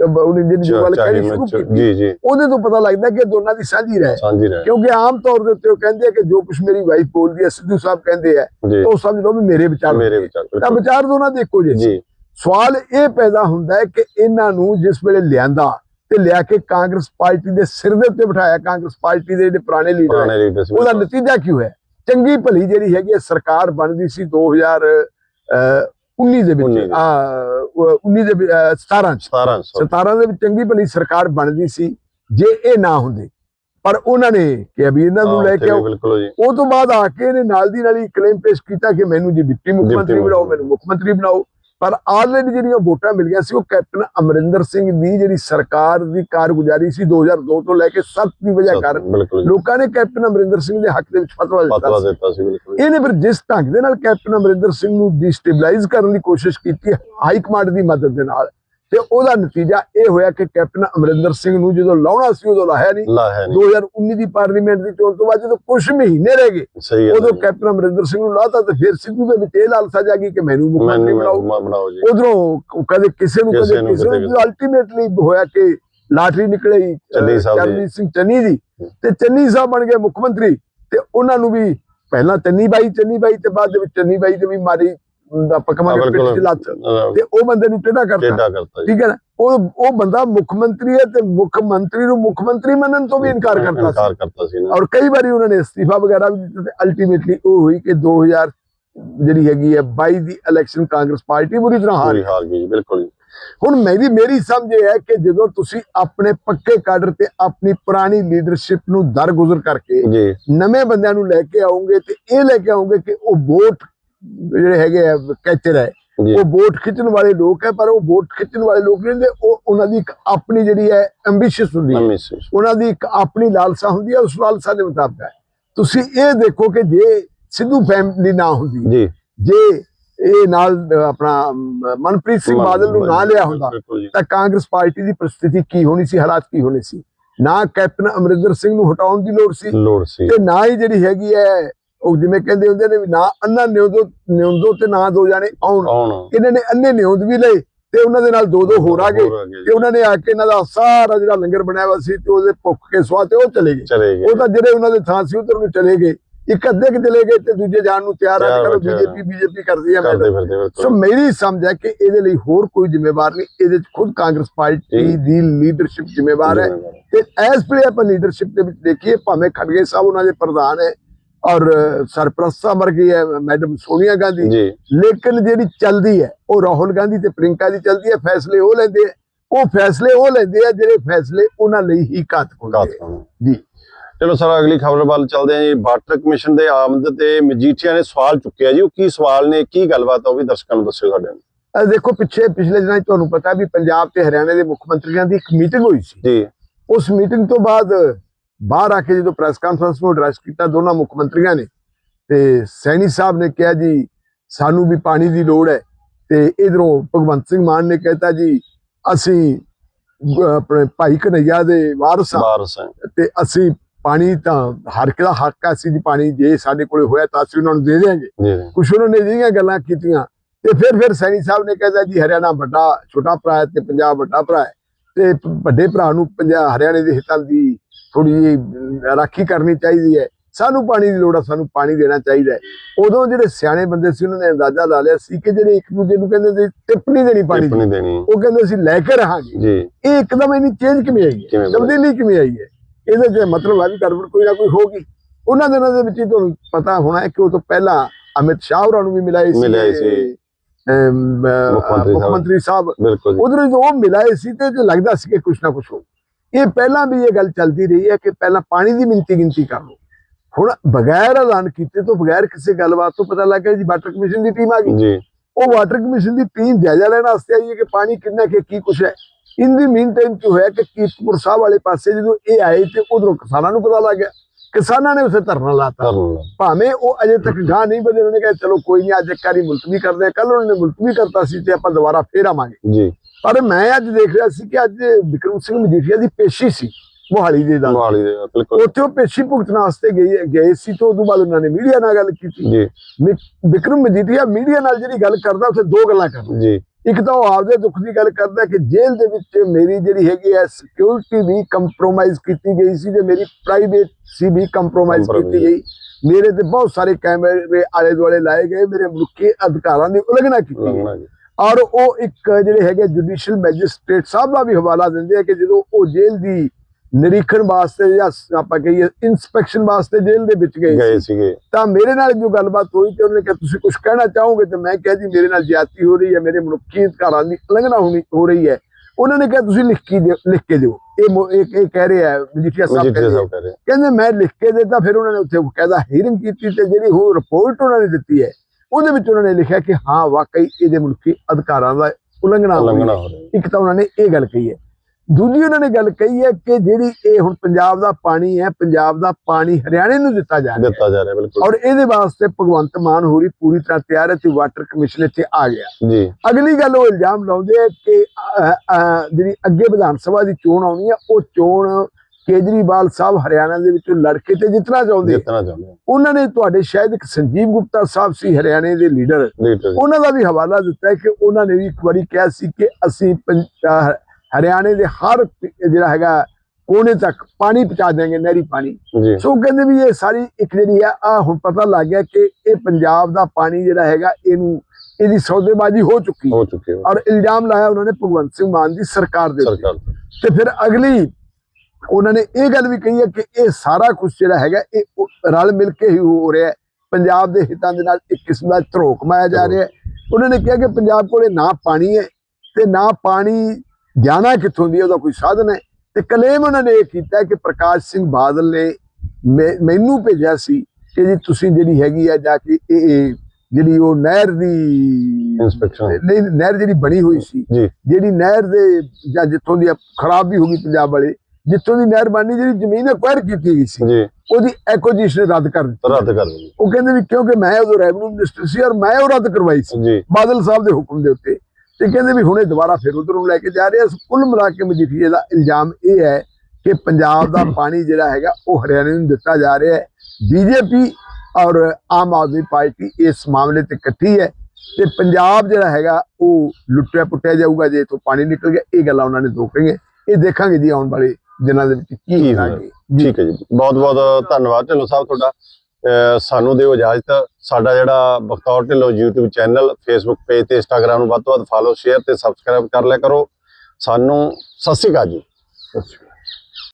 ਉਹਨੇ ਜਿਹੜੀ ਜੋ ਗੱਲ ਕਹਿਣੀ ਸ਼ੁਰੂ ਮੈਂ ਕੀਤੀ। ਜੀ ਜੀ। ਉਹਦੇ ਤੋਂ ਪਤਾ ਲੱਗਦਾ ਕਿ ਦੋਨਾਂ ਦੀ ਸਾਂਝੀ ਰਹਿ ਕਿਉਂਕਿ ਆਮ ਤੌਰ ਦੇ ਉੱਤੇ ਉਹ ਕਹਿੰਦੇ ਆ ਕਿ ਜੋ ਕੁਝ ਮੇਰੀ ਵਾਈਫ ਬੋਲਦੀ ਹੈ ਸਿੱਧੂ ਸਾਹਿਬ ਕਹਿੰਦੇ ਆ ਜੀ। ਉਹ ਸਮਝ ਲਓ ਵੀ ਮੇਰੇ ਵਿਚਾਰ ਮੇਰੇ। ਵਿਚਾਰ ਤਾਂ। ਵਿਚਾਰ ਦੋਨਾਂ ਦੇ ਇੱਕੋ ਜਿਹੇ ਸਵਾਲ ਇਹ ਪੈਦਾ ਹੁੰਦਾ ਹੈ ਕਿ ਇਹਨਾਂ ਨੂੰ ਜਿਸ ਵੇਲੇ ਲਿਆਂਦਾ ਤੇ ਲਿਆ ਕੇ ਕਾਂਗਰਸ ਪਾਰਟੀ ਦੇ ਸਿਰ ਦੇ ਉੱਤੇ ਬਿਠਾਇਆ। ਕਾਂਗਰਸ ਪਾਰਟੀ ਦੇ ਜਿਹੜੇ ਪੁਰਾਣੇ ਲੀਡਰ ਉਹਦਾ ਨਤੀਜਾ ਕੀ ਹੋਇਆ? ਚੰਗੀ ਭਲੀ ਜਿਹੜੀ ਹੈਗੀ ਹੈ ਸਰਕਾਰ ਬਣਦੀ ਸੀ 2019 ਦੇ ਵਿੱਚ। ਆ 19 ਦੇ ਵਿੱਚ, ਅਹ, 17 ਚ। 1700 17 ਦੇ ਵਿੱਚ ਚੰਗੀ ਭਲੀ ਸਰਕਾਰ ਬਣਦੀ ਸੀ ਜੇ ਇਹ ਨਾ ਹੁੰਦੇ। ਪਰ ਉਹਨਾਂ ਨੇ ਕਿ ਅਭੀ ਇਹਨਾਂ ਨੂੰ ਲੈ ਕੇ ਉਹ। ਤੋਂ ਬਾਅਦ ਆ ਕੇ ਇਹਨੇ ਨਾਲ ਦੀ ਨਾਲ ਹੀ ਕਲੇਮ ਪੇਸ਼ ਕੀਤਾ ਕਿ ਮੈਨੂੰ ਜੀ ਡਿਪਟੀ ਮੁੱਖ ਮੰਤਰੀ ਬਣਾਓ। ਮੈਨੂੰ ਮੁੱਖ ਮੰਤਰੀ ਬਣਾਓ। ਪਰ ਆਲਰੇਡੀ ਜਿਹੜੀਆਂ ਵੋਟਾਂ ਮਿਲੀਆਂ ਸੀ ਉਹ ਕੈਪਟਨ ਅਮਰਿੰਦਰ ਸਿੰਘ ਦੀ ਜਿਹੜੀ ਸਰਕਾਰ ਦੀ ਕਾਰਗੁਜ਼ਾਰੀ ਸੀ 2002 ਤੋਂ ਲੈ ਕੇ 7 ਦੀ ਵਜ੍ਹਾ ਜੀ। ਲੋਕਾਂ ਨੇ ਕੈਪਟਨ ਅਮਰਿੰਦਰ ਸਿੰਘ ਦੇ ਹੱਕ ਦੇ ਵਿੱਚ ਫਤਵਾ ਦਿੱਤਾ ਸੀ। ਇਹਨੇ ਫਿਰ ਜਿਸ ਢੰਗ ਦੇ ਨਾਲ ਕੈਪਟਨ ਅਮਰਿੰਦਰ ਸਿੰਘ ਨੂੰ ਡਿਸਟੇਬਲਾਈਜ਼ ਕਰਨ ਦੀ ਕੋਸ਼ਿਸ਼ ਕੀਤੀ ਹਾਈ ਕਮਾਂਡ ਦੀ ਮਦਦ ਦੇ ਨਾਲ। ਤੇ ਉਹਦਾ ਨਤੀਜਾ ਇਹ ਹੋਇਆ ਕਿ ਕੈਪਟਨ ਅਮਰਿੰਦਰ ਸਿੰਘ ਨੂੰ ਜਦੋਂ ਲਾਉਣਾ ਸੀ ਉਦੋਂ ਲਾਇਆ ਨਹੀਂ। ਲਾ ਹੈ ਨਹੀਂ 2019 ਦੀ ਪਾਰਲੀਮੈਂਟ ਦੀ ਚੋਣ ਤੋਂ ਬਾਅਦ ਜਦੋਂ ਕੁਝ ਮਹੀਨੇ ਰਹਿ ਗਏ ਉਦੋਂ ਕੈਪਟਨ ਅਮਰਿੰਦਰ ਸਿੰਘ ਨੂੰ ਲਾਤਾ ਤੇ ਫਿਰ ਸਿੱਧੂ ਦੇ ਵਿੱਚ ਇਹ ਲਾਲਸਾ ਜਾਗੀ ਕਿ ਮੈਨੂੰ ਮੁੱਖ ਮੰਤਰੀ ਬਣਾਓ। ਉਧਰੋਂ ਕਦੇ ਕਿਸੇ ਨੂੰ ਕਦੇ ਕਿਸੇ ਨੂੰ ਅਲਟੀਮੇਟਲੀ ਹੋਇਆ ਕਿ ਲਾਟਰੀ ਨਿਕਲੀ ਚੰਨੀ ਸਿੰਘ ਚੰਨੀ ਦੀ। ਤੇ ਚੰਨੀ ਸਾਹਿਬ ਬਣ ਗਏ ਮੁੱਖ ਮੰਤਰੀ। ਤੇ ਉਹਨਾਂ ਨੂੰ ਵੀ ਪਹਿਲਾਂ ਚੰਨੀ ਬਾਈ ਚੰਨੀ ਬਾਈ ਤੇ ਬਾਅਦ ਦੇ ਵਿੱਚ ਚੰਨੀ ਬਾਈ ਤੇ ਵੀ ਮਾਰੀ ਆਪਾਂ ਕਹਾਂਗੇ ਪਿੱਠ। ਚ ਲੱਤ। ਤੇ ਉਹ ਬੰਦੇ ਨੂੰ ਟੇਢਾ ਕਰਤਾ। ਠੀਕ ਹੈ ਨਾ? ਉਹ ਉਹ ਬੰਦਾ ਮੁੱਖ ਮੰਤਰੀ ਹੈ ਤੇ ਮੁੱਖ ਮੰਤਰੀ ਨੂੰ ਮੁੱਖ ਮੰਤਰੀ ਮੰਨਣ ਤੋਂ ਵੀ ਇਨਕਾਰ ਕਰਤਾ ਸੀ। ਇਨਕਾਰ ਕਰਤਾ ਸੀ ਨਾ। ਔਰ ਕਈ ਵਾਰੀ ਉਹਨਾਂ ਨੇ ਅਸਤੀਫਾ ਵਗੈਰਾ ਵੀ ਦਿੱਤਾ ਤੇ ਅਲਟੀਮੇਟਲੀ ਉਹ ਹੋਈ ਕਿ 2000 ਜਿਹੜੀ ਹੈਗੀ ਹੈ 22 ਦੀ ਇਲੈਕਸ਼ਨ ਕਾਂਗਰਸ ਪਾਰਟੀ ਬੁਰੀ ਤਰ੍ਹਾਂ ਹਾਰ ਗਈ। ਬਿਲਕੁਲ ਹੁਣ ਮੇਰੀ ਮੇਰੀ ਸਮਝ ਇਹ ਹੈ ਕਿ ਜਦੋਂ ਤੁਸੀਂ ਆਪਣੇ ਪੱਕੇ ਕਾਡਰ ਤੇ ਆਪਣੀ ਪੁਰਾਣੀ ਲੀਡਰਸ਼ਿਪ ਨੂੰ ਦਰਗੁਜ਼ਰ ਕਰਕੇ ਨਵੇਂ ਬੰਦਿਆਂ ਨੂੰ ਲੈ ਕੇ ਆਉਂਗੇ ਤੇ ਇਹ ਲੈ ਕੇ ਆਉਂਗੇ ਕਿ ਉਹ ਵੋਟ ਜਿਹੜੇ ਹੈਗੇ ਆ ਕੈਚਰ ਹੈ ਉਹ ਵੋਟ ਖਿੱਚਣ ਵਾਲੇ ਲੋਕ ਹੈ ਪਰ ਉਹ ਵੋਟ ਖਿੱਚਣ ਵਾਲੇ ਲੋਕ ਨਹੀਂ ਹੁੰਦੇ ਉਹ ਉਹਨਾਂ ਦੀ ਇੱਕ ਆਪਣੀ ਜਿਹੜੀ ਹੈ ਐਂਬੀਸ਼ੀਅਸ ਹੁੰਦੀ ਹੈ। ਉਹਨਾਂ ਦੀ ਇੱਕ ਆਪਣੀ ਲਾਲਸਾ ਹੁੰਦੀ ਹੈ ਉਸ ਲਾਲਸਾ ਦੇ ਮੁਤਾਬਕ ਹੈ। ਤੁਸੀਂ ਇਹ ਦੇਖੋ ਕਿ ਜੇ ਸਿੱਧੂ ਫੈਮਿਲੀ ਨਾ ਹੁੰਦੀ ਜੀ। ਜੇ ਇਹ ਨਾਲ ਆਪਣਾ ਮਨਪ੍ਰੀਤ ਸਿੰਘ ਬਾਦਲ ਨੂੰ ਨਾ ਲਿਆ ਹੁੰਦਾ ਤਾਂ ਕਾਂਗਰਸ ਪਾਰਟੀ ਦੀ ਪ੍ਰਸਥਿਤੀ ਕੀ ਹੋਣੀ ਸੀ ਹਾਲਾਤ ਕੀ ਹੋਣੇ ਸੀ? ਨਾ ਕੈਪਟਨ ਅਮਰਿੰਦਰ ਸਿੰਘ ਨੂੰ ਹਟਾਉਣ ਦੀ ਲੋੜ ਸੀ। ਤੇ ਨਾ ਹੀ ਜਿਹੜੀ ਹੈਗੀ ਹੈ ਉਹ ਜਿਵੇਂ ਕਹਿੰਦੇ ਹੁੰਦੇ ਨੇ ਵੀ ਨਾ ਅੰਨਾ ਨਿਉਂਦੋ ਨਿਉਂਦੋ ਤੇ ਨਾ ਦੋ ਜਾਣੇ ਆਉਣ। ਇਹਨਾਂ ਨੇ ਅੰਨੇ ਨਿਉਂਦ ਵੀ ਲਏ ਤੇ ਉਹਨਾਂ ਦੇ ਨਾਲ ਦੋ ਦੋ ਹੋਰ ਆ ਗਏ। ਆ ਤੇ ਉਹਨਾਂ ਨੇ ਆ ਕੇ ਇਹਨਾਂ ਦਾ ਸਾਰਾ ਜਿਹੜਾ ਲੰਗਰ ਬਣਾਇਆ ਹੋਇਆ ਸੀ ਤੇ ਉਹਦੇ ਭੁੱਖ ਕੇ ਸਵਾਦ ਤੇ ਉਹ ਚਲੇ ਗਏ। ਉਹ ਤਾਂ ਜਿਹੜੇ ਉਹਨਾਂ ਦੇ ਥਾਂ ਸੀ ਉਧਰ ਨੂੰ ਚਲੇ ਗਏ। ਇੱਕ ਅੱਧੇ ਕਿ ਚਲੇ ਗਏ ਤੇ ਦੂਜੇ ਜਾਣ ਨੂੰ ਤਿਆਰ ਆ ਕਰੋ ਆ। ਬੀਜੇਪੀ ਬੀਜੇਪੀ ਕਰਦੀ ਫਿਰਦੇ ਸੋ ਮੇਰੀ ਸਮਝ ਹੈ ਕਿ ਇਹਦੇ ਲਈ ਹੋਰ ਕੋਈ ਜ਼ਿੰਮੇਵਾਰ ਨਹੀਂ ਇਹਦੇ ਚ ਖੁਦ ਕਾਂਗਰਸ ਪਾਰਟੀ। ਦੀ ਲੀਡਰਸ਼ਿਪ ਜ਼ਿੰਮੇਵਾਰ ਹੈ। ਤੇ ਐਸ ਪਲੇ ਆਪਾਂ ਲੀਡਰਸ਼ਿਪ ਦੇ ਵਿੱਚ ਦੇਖੀਏ ਭਾਵੇਂ ਖੜਗੇ ਸਾਹਿਬ ਉਹਨਾਂ ਦੇ ਪ੍ਰਧਾਨ ਹੈ ਔਰ ਸਰਪ੍ਰਸਤ ਵਰਗੀ ਹੈ ਮੈਡਮ ਸੋਨੀਆ ਗਾਂਧੀ। ਜੀ। ਲੇਕਿਨ ਜਿਹੜੀ ਚੱਲਦੀ ਹੈ ਉਹ ਰਾਹੁਲ ਗਾਂਧੀ ਤੇ ਪ੍ਰਿੰਕਾ ਦੀ ਚੱਲਦੀ ਹੈ ਫੈਸਲੇ ਉਹ ਲੈਂਦੇ ਆ ਉਹ ਫੈਸਲੇ ਉਹ ਲੈਂਦੇ ਆ ਜਿਹੜੇ ਫੈਸਲੇ ਉਹਨਾਂ ਲਈ ਹੀ ਘਾਤਕ ਹੁੰਦੇ ਆ। ਜੀ। ਚਲੋ ਸਰ ਅਗਲੀ ਖਬਰ ਵੱਲ ਚੱਲਦੇ ਹਾਂ ਜੀ। ਵਾਟਰ ਕਮਿਸ਼ਨ ਦੇ ਆਮਦ ਤੇ ਮਜੀਠੀਆ ਨੇ ਸਵਾਲ ਚੁੱਕਿਆ ਜੀ। ਉਹ ਕੀ ਸਵਾਲ ਨੇ ਕੀ ਗੱਲਬਾਤ ਆ ਉਹ ਵੀ ਦਰਸ਼ਕਾਂ ਨੂੰ ਦੱਸਿਓ ਸਾਡੇ ਨੂੰ ਦੇਖੋ ਪਿੱਛੇ ਪਿਛਲੇ ਦਿਨਾਂ ਤੁਹਾਨੂੰ ਪਤਾ ਵੀ ਪੰਜਾਬ ਤੇ ਹਰਿਆਣਾ ਦੇ ਮੁੱਖ ਮੰਤਰੀਆਂ ਦੀ ਇੱਕ ਮੀਟਿੰਗ ਹੋਈ ਸੀ। ਜੀ। ਉਸ ਮੀਟਿੰਗ ਤੋਂ ਬਾਅਦ ਬਾਹਰ ਆ ਕੇ ਜਦੋਂ ਪ੍ਰੈਸ ਕਾਨਫਰੰਸ ਨੂੰ ਐਡਰੈਸ ਕੀਤਾ ਦੋਨਾਂ ਮੁੱਖ ਮੰਤਰੀਆਂ ਨੇ ਤੇ ਸੈਣੀ ਸਾਹਿਬ ਨੇ ਕਿਹਾ ਜੀ ਸਾਨੂੰ ਵੀ ਪਾਣੀ ਦੀ ਲੋੜ ਹੈ। ਤੇ ਇਧਰੋਂ ਭਗਵੰਤ ਸਿੰਘ ਮਾਨ ਨੇ ਕਹਿਤਾ ਜੀ ਅਸੀਂ ਆਪਣੇ ਭਾਈ ਕਨਈਆ ਦੇ ਵਾਰਸ ਹੈ। ਤੇ ਅਸੀਂ ਪਾਣੀ ਤਾਂ ਹਰ ਦਾ ਹੱਕ ਆ ਅਸੀਂ ਜੀ ਪਾਣੀ ਜੇ ਸਾਡੇ ਕੋਲੇ ਹੋਇਆ ਤਾਂ ਅਸੀਂ ਉਹਨਾਂ ਨੂੰ ਦੇ ਦੇਵਾਂਗੇ ਜੀ ਕੁਛ ਉਹਨਾਂ ਨੇ ਜਿਹੜੀਆਂ ਗੱਲਾਂ ਕੀਤੀਆਂ। ਤੇ ਫਿਰ ਫਿਰ ਸੈਣੀ ਸਾਹਿਬ ਨੇ ਕਹਿਤਾ ਜੀ ਹਰਿਆਣਾ ਵੱਡਾ ਛੋਟਾ ਭਰਾ ਹੈ ਤੇ ਪੰਜਾਬ ਵੱਡਾ ਭਰਾ ਹੈ। ਤੇ ਵੱਡੇ ਭਰਾ ਨੂੰ ਪੰਜਾਬ ਹਰਿਆਣੇ ਦੇ ਹਿੱਤਾਂ ਦੀ ਥੋੜੀ ਜਿਹੀ ਰਾਖੀ ਕਰਨੀ ਚਾਹੀਦੀ ਹੈ। ਸਾਨੂੰ ਪਾਣੀ ਦੀ ਲੋੜ ਆ ਸਾਨੂੰ ਪਾਣੀ ਦੇਣਾ ਚਾਹੀਦਾ ਹੈ। ਉਦੋਂ ਜਿਹੜੇ ਸਿਆਣੇ ਬੰਦੇ ਸੀ ਉਹਨਾਂ ਨੇ ਅੰਦਾਜ਼ਾ ਲਾ ਲਿਆ ਸੀ ਕਿ ਜਿਹੜੇ ਇੱਕ ਦੂਜੇ ਨੂੰ ਕਹਿੰਦੇ ਸੀ ਟਿੱਪ ਨਹੀਂ ਦੇਣੀ ਪਾਣੀ ਦੀ। ਉਹ ਕਹਿੰਦੇ ਸੀ ਲੈ ਕੇ ਰਹਾਂਗੇ। ਜੀ। ਇਹ ਇੱਕਦਮ ਇਹਨੀ ਚੇਂਜ ਕਿਵੇਂ ਆਈ ਹੈ? ਤਬਦੀਲੀ ਕਿਵੇਂ ਆਈ ਹੈ? ਇਹਦਾ ਜੇ ਮਤਲਬ ਹੈ ਵੀ ਗੜਬੜ ਕੋਈ ਨਾ ਕੋਈ ਹੋਗੀ ਉਹਨਾਂ ਦਿਨਾਂ ਦੇ ਵਿੱਚ ਹੀ ਤੁਹਾਨੂੰ ਪਤਾ ਹੋਣਾ ਹੈ ਕਿ ਉਹ ਤੋਂ ਪਹਿਲਾਂ ਅਮਿਤ ਸ਼ਾਹ ਹੋਰਾਂ ਨੂੰ ਵੀ ਮਿਲਾਏ ਸੀ। ਮਿਲਾਏ ਸੀ। ਮੁੱਖ ਮੰਤਰੀ ਸਾਹਿਬ। ਜੀ। ਉਧਰ ਉਹ ਮਿਲਾਏ ਸੀ ਤੇ ਲੱਗਦਾ ਸੀ ਕਿ ਕੁਛ ਨਾ ਕੁਛ ਹੋ ਇਹ ਪਹਿਲਾਂ ਵੀ ਇਹ ਗੱਲ ਚੱਲਦੀ ਰਹੀ ਹੈ ਕਿ ਪਹਿਲਾਂ ਪਾਣੀ ਦੀ ਮਿੰਤੀ ਗਿਣਤੀ ਕਰ ਲਓ। ਹੁਣ ਬਗੈਰ ਐਲਾਨ ਕੀਤੇ ਤੋਂ ਬਗੈਰ ਕਿਸੇ ਗੱਲਬਾਤ ਤੋਂ ਪਤਾ ਲੱਗ ਗਿਆ ਜੀ ਵਾਟਰ ਕਮਿਸ਼ਨ ਦੀ ਟੀਮ ਆ ਗਈ। ਜੀ। ਉਹ ਵਾਟਰ ਕਮਿਸ਼ਨ ਦੀ ਟੀਮ ਜਾਇਜ਼ਾ ਲੈਣ ਵਾਸਤੇ ਆਈ ਹੈ ਕਿ ਪਾਣੀ ਕਿੰਨਾ ਕਿ ਕੀ ਕੁਛ ਹੈ। ਇਨ ਦੀ ਮੀਨ ਟਾਈਮ ਕੀ ਹੋਇਆ ਕਿ ਕੀਰਤਪੁਰ ਸਾਹਿਬ ਵਾਲੇ ਪਾਸੇ ਜਦੋਂ ਇਹ ਆਏ ਤੇ ਉਧਰੋਂ ਕਿਸਾਨਾਂ ਨੂੰ ਪਤਾ ਲੱਗ ਗਿਆ। ਕਿਸਾਨਾਂ ਨੇ ਉਸੇ ਧਰਨਾ ਲਾਤਾ। ਭਾਵੇਂ ਉਹ ਅਜੇ ਤੱਕ ਗਾਂ ਨਹੀਂ ਵਧੇ ਉਹਨਾਂ ਕਿਹਾ ਚਲੋ ਕੋਈ ਨਹੀਂ ਅੱਜ ਇੱਕ ਵਾਰੀ ਮੁਲਤਵੀ ਕਰਦੇ ਕੱਲ ਉਹਨਾਂ ਮੁਲਤਵੀ ਕਰਤਾ ਸੀ ਤੇ ਆਪਾਂ ਦੁਬਾਰਾ ਫੇਰ ਆਵਾਂਗੇ। ਜੀ। ਪਰ ਮੈਂ ਅੱਜ ਦੇਖ ਰਿਹਾ ਸੀ ਕਿ ਅੱਜ ਵਿਕਰਮ ਸਿੰਘ ਮਜੀਠੀਆ ਦੀ ਪੇਸ਼ੀ ਸੀ ਮੋਹਾਲੀ ਦੇ ਦਾ ਮੋਹਾਲੀ ਦੇ ਬਿਲਕੁਲ। ਉੱਥੇ ਉਹ ਪੇਸ਼ੀ ਭੁਗਤਣ ਵਾਸਤੇ ਗਏ ਗਏ ਸੀ ਤੇ ਉਦੋਂ ਬਾਅਦ ਉਹਨਾਂ ਨੇ ਮੀਡੀਆ ਨਾਲ ਗੱਲ ਕੀਤੀ। ਜੀ। ਵਿਕ- ਵਿਕਰਮ ਮਜੀਠੀਆ ਮੀਡੀਆ ਨਾਲ ਜਿਹੜੀ ਗੱਲ ਕਰਦਾ ਉੱਥੇ ਦੋ ਗੱਲਾਂ ਕਰਦਾ। ਜੀ। ਇੱਕ ਤਾਂ ਉਹ ਆਪਦੇ ਦੁੱਖ ਦੀ ਗੱਲ ਕਰਦਾ ਕਿ ਜੇਲ੍ਹ ਦੇ ਵਿੱਚ ਮੇਰੀ ਜਿਹੜੀ ਹੈਗੀ ਹੈ ਸਿਕਿਉਰਿਟੀ ਵੀ ਕੰਪਰੋਮਾਈਜ਼ ਕੀਤੀ ਗਈ ਸੀ ਤੇ ਮੇਰੀ ਪ੍ਰਾਈਵੇਟ ਸੀ ਵੀ ਕੰਪਰੋਮਾਈਜ਼ ਕੀਤੀ। ਗਈ। ਮੇਰੇ ਤੇ ਬਹੁਤ ਸਾਰੇ ਕੈਮਰੇ ਆਲੇ ਦੁਆਲੇ ਲਾਏ ਗਏ ਮੇਰੇ ਮਨੁੱਖੀ ਅਧਿਕਾਰਾਂ ਦੀ ਉਲੰਘਣਾ ਕੀਤੀ ਗਈ। ਔਰ ਉਹ ਇੱਕ ਜਿਹੜੇ ਹੈਗੇ ਜੁਡੀਸ਼ੀਅਲ ਮੈਜਿਸਟ੍ਰੇਟ ਸਾਹਿਬ ਦਾ ਵੀ ਹਵਾਲਾ ਦਿੰਦੇ ਆ ਕਿ ਜਦੋਂ ਉਹ ਜੇਲ੍ਹ ਦੀ ਨਿਰੀਖਣ ਵਾਸਤੇ ਜਾਂ ਆਪਾਂ ਕਹੀਏ ਇਨਸਪੈਕਸ਼ਨ ਵਾਸਤੇ ਜੇਲ੍ਹ ਦੇ ਵਿੱਚ ਗਏ ਸੀਗੇ। ਤਾਂ ਮੇਰੇ ਨਾਲ ਜੋ ਗੱਲਬਾਤ ਹੋਈ ਤੇ ਉਹਨੇ ਕਿਹਾ ਤੁਸੀਂ ਕੁਝ ਕਹਿਣਾ ਚਾਹੋਗੇ? ਤੇ ਮੈਂ ਕਿਹਾ ਜੀ ਮੇਰੇ ਨਾਲ ਜ਼ਿਆਦਤੀ ਹੋ ਰਹੀ ਹੈ ਮੇਰੇ ਮਨੁੱਖੀ ਅਧਿਕਾਰਾਂ ਦੀ ਉਲੰਘਣਾ ਹੋਣੀ ਹੋ ਰਹੀ ਹੈ। ਉਹਨਾਂ ਨੇ ਕਿਹਾ ਤੁਸੀਂ ਲਿਖ ਕੇ ਦਿਓ ਲਿਖ ਕੇ ਦਿਓ। ਇਹ ਇਹ ਕਹਿ ਰਿਹਾ ਸਾਹਿਬ ਮਜੀਠੀਆ। ਸਾਹਿਬ ਕਹਿੰਦੇ ਮੈਂ ਲਿਖ ਕੇ ਦਿੱਤਾ। ਫਿਰ ਉਹਨਾਂ ਨੇ ਉੱਥੇ ਕਹਿੰਦਾ ਹੀਰਿੰਗ ਕੀਤੀ ਤੇ ਜਿਹੜੀ ਉਹ ਰਿਪੋਰਟ ਉਹਨਾਂ ਨੇ ਦਿੱਤੀ ਹੈ ਉਹਦੇ ਵਿੱਚ ਉਹਨਾਂ ਨੇ ਲਿਖਿਆ ਕਿ ਹਾਂ ਵਾਕਈ ਇਹਦੇ ਮੁਲਕੀ ਅਧਿਕਾਰਾਂ ਦਾ ਉਲੰਘਣਾ ਹੈ। ਰਿਹਾ। ਇੱਕ ਤਾਂ ਉਹਨਾਂ ਨੇ ਇਹ ਗੱਲ ਕਹੀ ਹੈ। ਦੂਜੀ ਉਹਨਾਂ ਨੇ ਗੱਲ ਕਹੀ ਹੈ ਕਿ ਜਿਹੜੀ ਇਹ ਹੁਣ ਪੰਜਾਬ ਦਾ ਪਾਣੀ ਹੈ ਪੰਜਾਬ ਦਾ ਪਾਣੀ ਹਰਿਆਣੇ ਨੂੰ ਦਿੱਤਾ ਜਾ ਰਿਹਾ। ਦਿੱਤਾ ਜਾ ਰਿਹਾ ਬਿਲਕੁਲ। ਔਰ ਇਹਦੇ ਵਾਸਤੇ ਭਗਵੰਤ ਮਾਨ ਹੋਰੀ ਪੂਰੀ ਤਰ੍ਹਾਂ ਤਿਆਰ ਹੈ ਤੇ ਵਾਟਰ ਕਮਿਸ਼ਨ ਇੱਥੇ ਆ ਗਿਆ। ਜੀ। ਅਗਲੀ ਗੱਲ ਉਹ ਇਲਜ਼ਾਮ ਲਾਉਂਦੇ ਆ ਕਿ ਜਿਹੜੀ ਅੱਗੇ ਵਿਧਾਨ ਸਭਾ ਦੀ ਚੋਣ ਆਉਣੀ ਹੈ ਉਹ ਚੋਣ ਕੇਜਰੀਵਾਲ ਸਾਹਿਬ ਹਰਿਆਣਾ ਦੇ ਵਿੱਚੋਂ ਲੜ ਕੇ ਤੇ ਜਿੱਤਣਾ ਚਾਹੁੰਦੇ। ਜਿੱਤਣਾ ਚਾਹੁੰਦੇ। ਉਹਨਾਂ ਨੇ ਤੁਹਾਡੇ ਸ਼ਾਇਦ ਇੱਕ ਸੰਜੀਵ ਗੁਪਤਾ ਸਾਹਿਬ ਸੀ ਹਰਿਆਣੇ ਦੇ ਲੀਡਰ। ਉਹਨਾਂ ਦਾ ਵੀ ਹਵਾਲਾ ਦਿੱਤਾ ਹੈ ਕਿ ਉਹਨਾਂ ਨੇ ਵੀ ਇੱਕ ਵਾਰੀ ਕਿਹਾ ਸੀ ਕਿ ਅਸੀਂ ਹਰਿਆਣੇ ਦੇ ਹਰ ਜਿਹੜਾ ਹੈਗਾ ਕੋਨੇ ਤੱਕ ਪਾਣੀ ਪਹੁੰਚਾ ਦੇਵਾਂਗੇ ਨਹਿਰੀ ਪਾਣੀ। ਸੋ ਕਹਿੰਦੇ ਵੀ ਇਹ ਸਾਰੀ ਇੱਕ ਜਿਹੜੀ ਆ ਆ ਹੁਣ ਪਤਾ ਲੱਗ ਗਿਆ ਕਿ ਇਹ ਪੰਜਾਬ ਦਾ ਪਾਣੀ ਜਿਹੜਾ ਹੈਗਾ ਇਹਨੂੰ ਇਹਦੀ ਸੌਦੇਬਾਜ਼ੀ ਹੋ ਚੁੱਕੀ। ਹੈ ਚੁੱਕੇ ਹੋ। ਔਰ ਇਲਜ਼ਾਮ ਲਾਇਆ ਉਹਨਾਂ ਨੇ ਭਗਵੰਤ ਸਿੰਘ ਮਾਨ ਦੀ ਸਰਕਾਰ ਦੇ ਉੱਤੇ। ਤੇ ਫਿਰ ਅਗਲੀ ਉਹਨਾਂ ਨੇ ਇਹ ਗੱਲ ਵੀ ਕਹੀ ਹੈ ਕਿ ਇਹ ਸਾਰਾ ਕੁਝ ਜਿਹੜਾ ਹੈਗਾ ਇਹ ਰਲ ਮਿਲ ਕੇ ਹੀ ਹੋ ਰਿਹਾ ਹੈ। ਪੰਜਾਬ ਦੇ ਹਿੱਤਾਂ ਦੇ ਨਾਲ ਇੱਕ ਕਿਸਮ ਦਾ ਧਰੋਕ ਮਾਇਆ ਜਾ ਰਿਹਾ ਹੈ। ਉਹਨਾਂ ਨੇ ਕਿਹਾ ਕਿ ਪੰਜਾਬ ਕੋਲੇ ਨਾ ਪਾਣੀ ਹੈ ਤੇ ਨਾ ਪਾਣੀ ਜਾਣਾ ਕਿੱਥੋਂ ਦੀ ਉਹਦਾ ਕੋਈ ਸਾਧਨ ਹੈ। ਤੇ ਕਲੇਮ ਉਹਨਾਂ ਨੇ ਇਹ ਕੀਤਾ ਕਿ ਪ੍ਰਕਾਸ਼ ਸਿੰਘ ਬਾਦਲ ਨੇ ਮੈਨੂੰ ਭੇਜਿਆ ਸੀ ਕਿ ਜੀ ਤੁਸੀਂ ਜਿਹੜੀ ਹੈਗੀ ਆ ਜਾ ਕੇ ਇਹ ਜਿਹੜੀ ਉਹ ਨਹਿਰ ਦੀ ਇਨਸਪੈਕਸ਼ਨ ਨਹੀਂ ਨਹਿਰ ਜਿਹੜੀ ਬਣੀ ਹੋਈ ਸੀ ਜਿਹੜੀ ਨਹਿਰ ਦੇ ਜਾਂ ਜਿੱਥੋਂ ਦੀ ਖਰਾਬ ਵੀ ਹੋ ਗਈ ਪੰਜਾਬ ਵਾਲੇ ਜਿੱਥੋਂ ਦੀ ਨਹਿਰ ਬਣਨੀ ਜਿਹੜੀ ਜ਼ਮੀਨ ਐਕਵਾਇਰ ਕੀਤੀ ਗਈ ਸੀ ਜੀ। ਉਹਦੀ ਐਕੁਜੀਸ਼ਨ ਰੱਦ ਕਰ ਦਿੱਤੀ। ਰੱਦ ਕਰ ਦਿੰਦੇ ਉਹ ਕਹਿੰਦੇ ਵੀ ਕਿਉਂਕਿ ਮੈਂ ਉਦੋਂ ਰੈਵਨਿਊ ਮਿਨਿਸਟਰ ਸੀ ਔਰ ਮੈਂ ਉਹ ਰੱਦ ਕਰਵਾਈ ਸੀ। ਬਾਦਲ ਸਾਹਿਬ ਦੇ ਹੁਕਮ ਦੇ ਉੱਤੇ। ਤੇ ਕਹਿੰਦੇ ਵੀ ਹੁਣੇ ਦੁਬਾਰਾ ਫਿਰ ਉਧਰ ਨੂੰ ਲੈ ਕੇ ਜਾ ਰਹੇ ਆ। ਕੁੱਲ ਮਿਲਾ ਕੇ ਮਜੀਠੀਏ ਦਾ ਇਲਜ਼ਾਮ ਇਹ ਹੈ ਕਿ ਪੰਜਾਬ ਦਾ *coughs* ਪਾਣੀ ਜਿਹੜਾ ਹੈਗਾ ਉਹ ਹਰਿਆਣੇ ਨੂੰ ਦਿੱਤਾ ਜਾ ਰਿਹਾ ਹੈ। ਬੀਜੇਪੀ ਔਰ ਆਮ ਆਦਮੀ ਪਾਰਟੀ ਇਸ ਮਾਮਲੇ ਤੇ ਇਕੱਠੀ ਹੈ। ਤੇ ਪੰਜਾਬ ਜਿਹੜਾ ਹੈਗਾ ਉਹ ਲੁੱਟਿਆ ਪੁੱਟਿਆ ਜਾਊਗਾ ਜੇ ਇਥੋਂ ਪਾਣੀ ਨਿਕਲ ਗਿਆ। ਇਹ ਗੱਲਾਂ ਉਹਨਾਂ ਨੇ ਦੋ ਕਹੀਆਂ। ਇਹ ਦੇਖਾਂਗੇ ਜੀ ਆਉਣ ਵਾਲੇ ਦਿਨਾਂ ਦੇ ਵਿੱਚ ਕੀ। ਕਰਾਂਗੇ ਠੀਕ ਹੈ ਜੀ। ਬਹੁਤ ਬਹੁਤ ਧੰਨਵਾਦ। ਢਿੱਲੋਂ ਸਾਹਿਬ ਤੁਹਾਡਾ ਸਾਨੂੰ ਦਿਓ ਇਜਾਜ਼ਤ। ਸਾਡਾ ਜਿਹੜਾ Bakhtaur Dhillon YouTube channel Facebook page ਤੇ Instagram ਨੂੰ ਵੱਧ ਤੋਂ ਵੱਧ ਫਾਲੋ ਸ਼ੇਅਰ ਤੇ ਸਬਸਕ੍ਰਾਈਬ ਕਰ ਲਿਆ ਕਰੋ। ਸਾਨੂੰ ਸਤਿ ਸ਼੍ਰੀ ਅਕਾਲ ਜੀ। ਸਤਿ ਸ਼੍ਰੀ ਅਕਾਲ।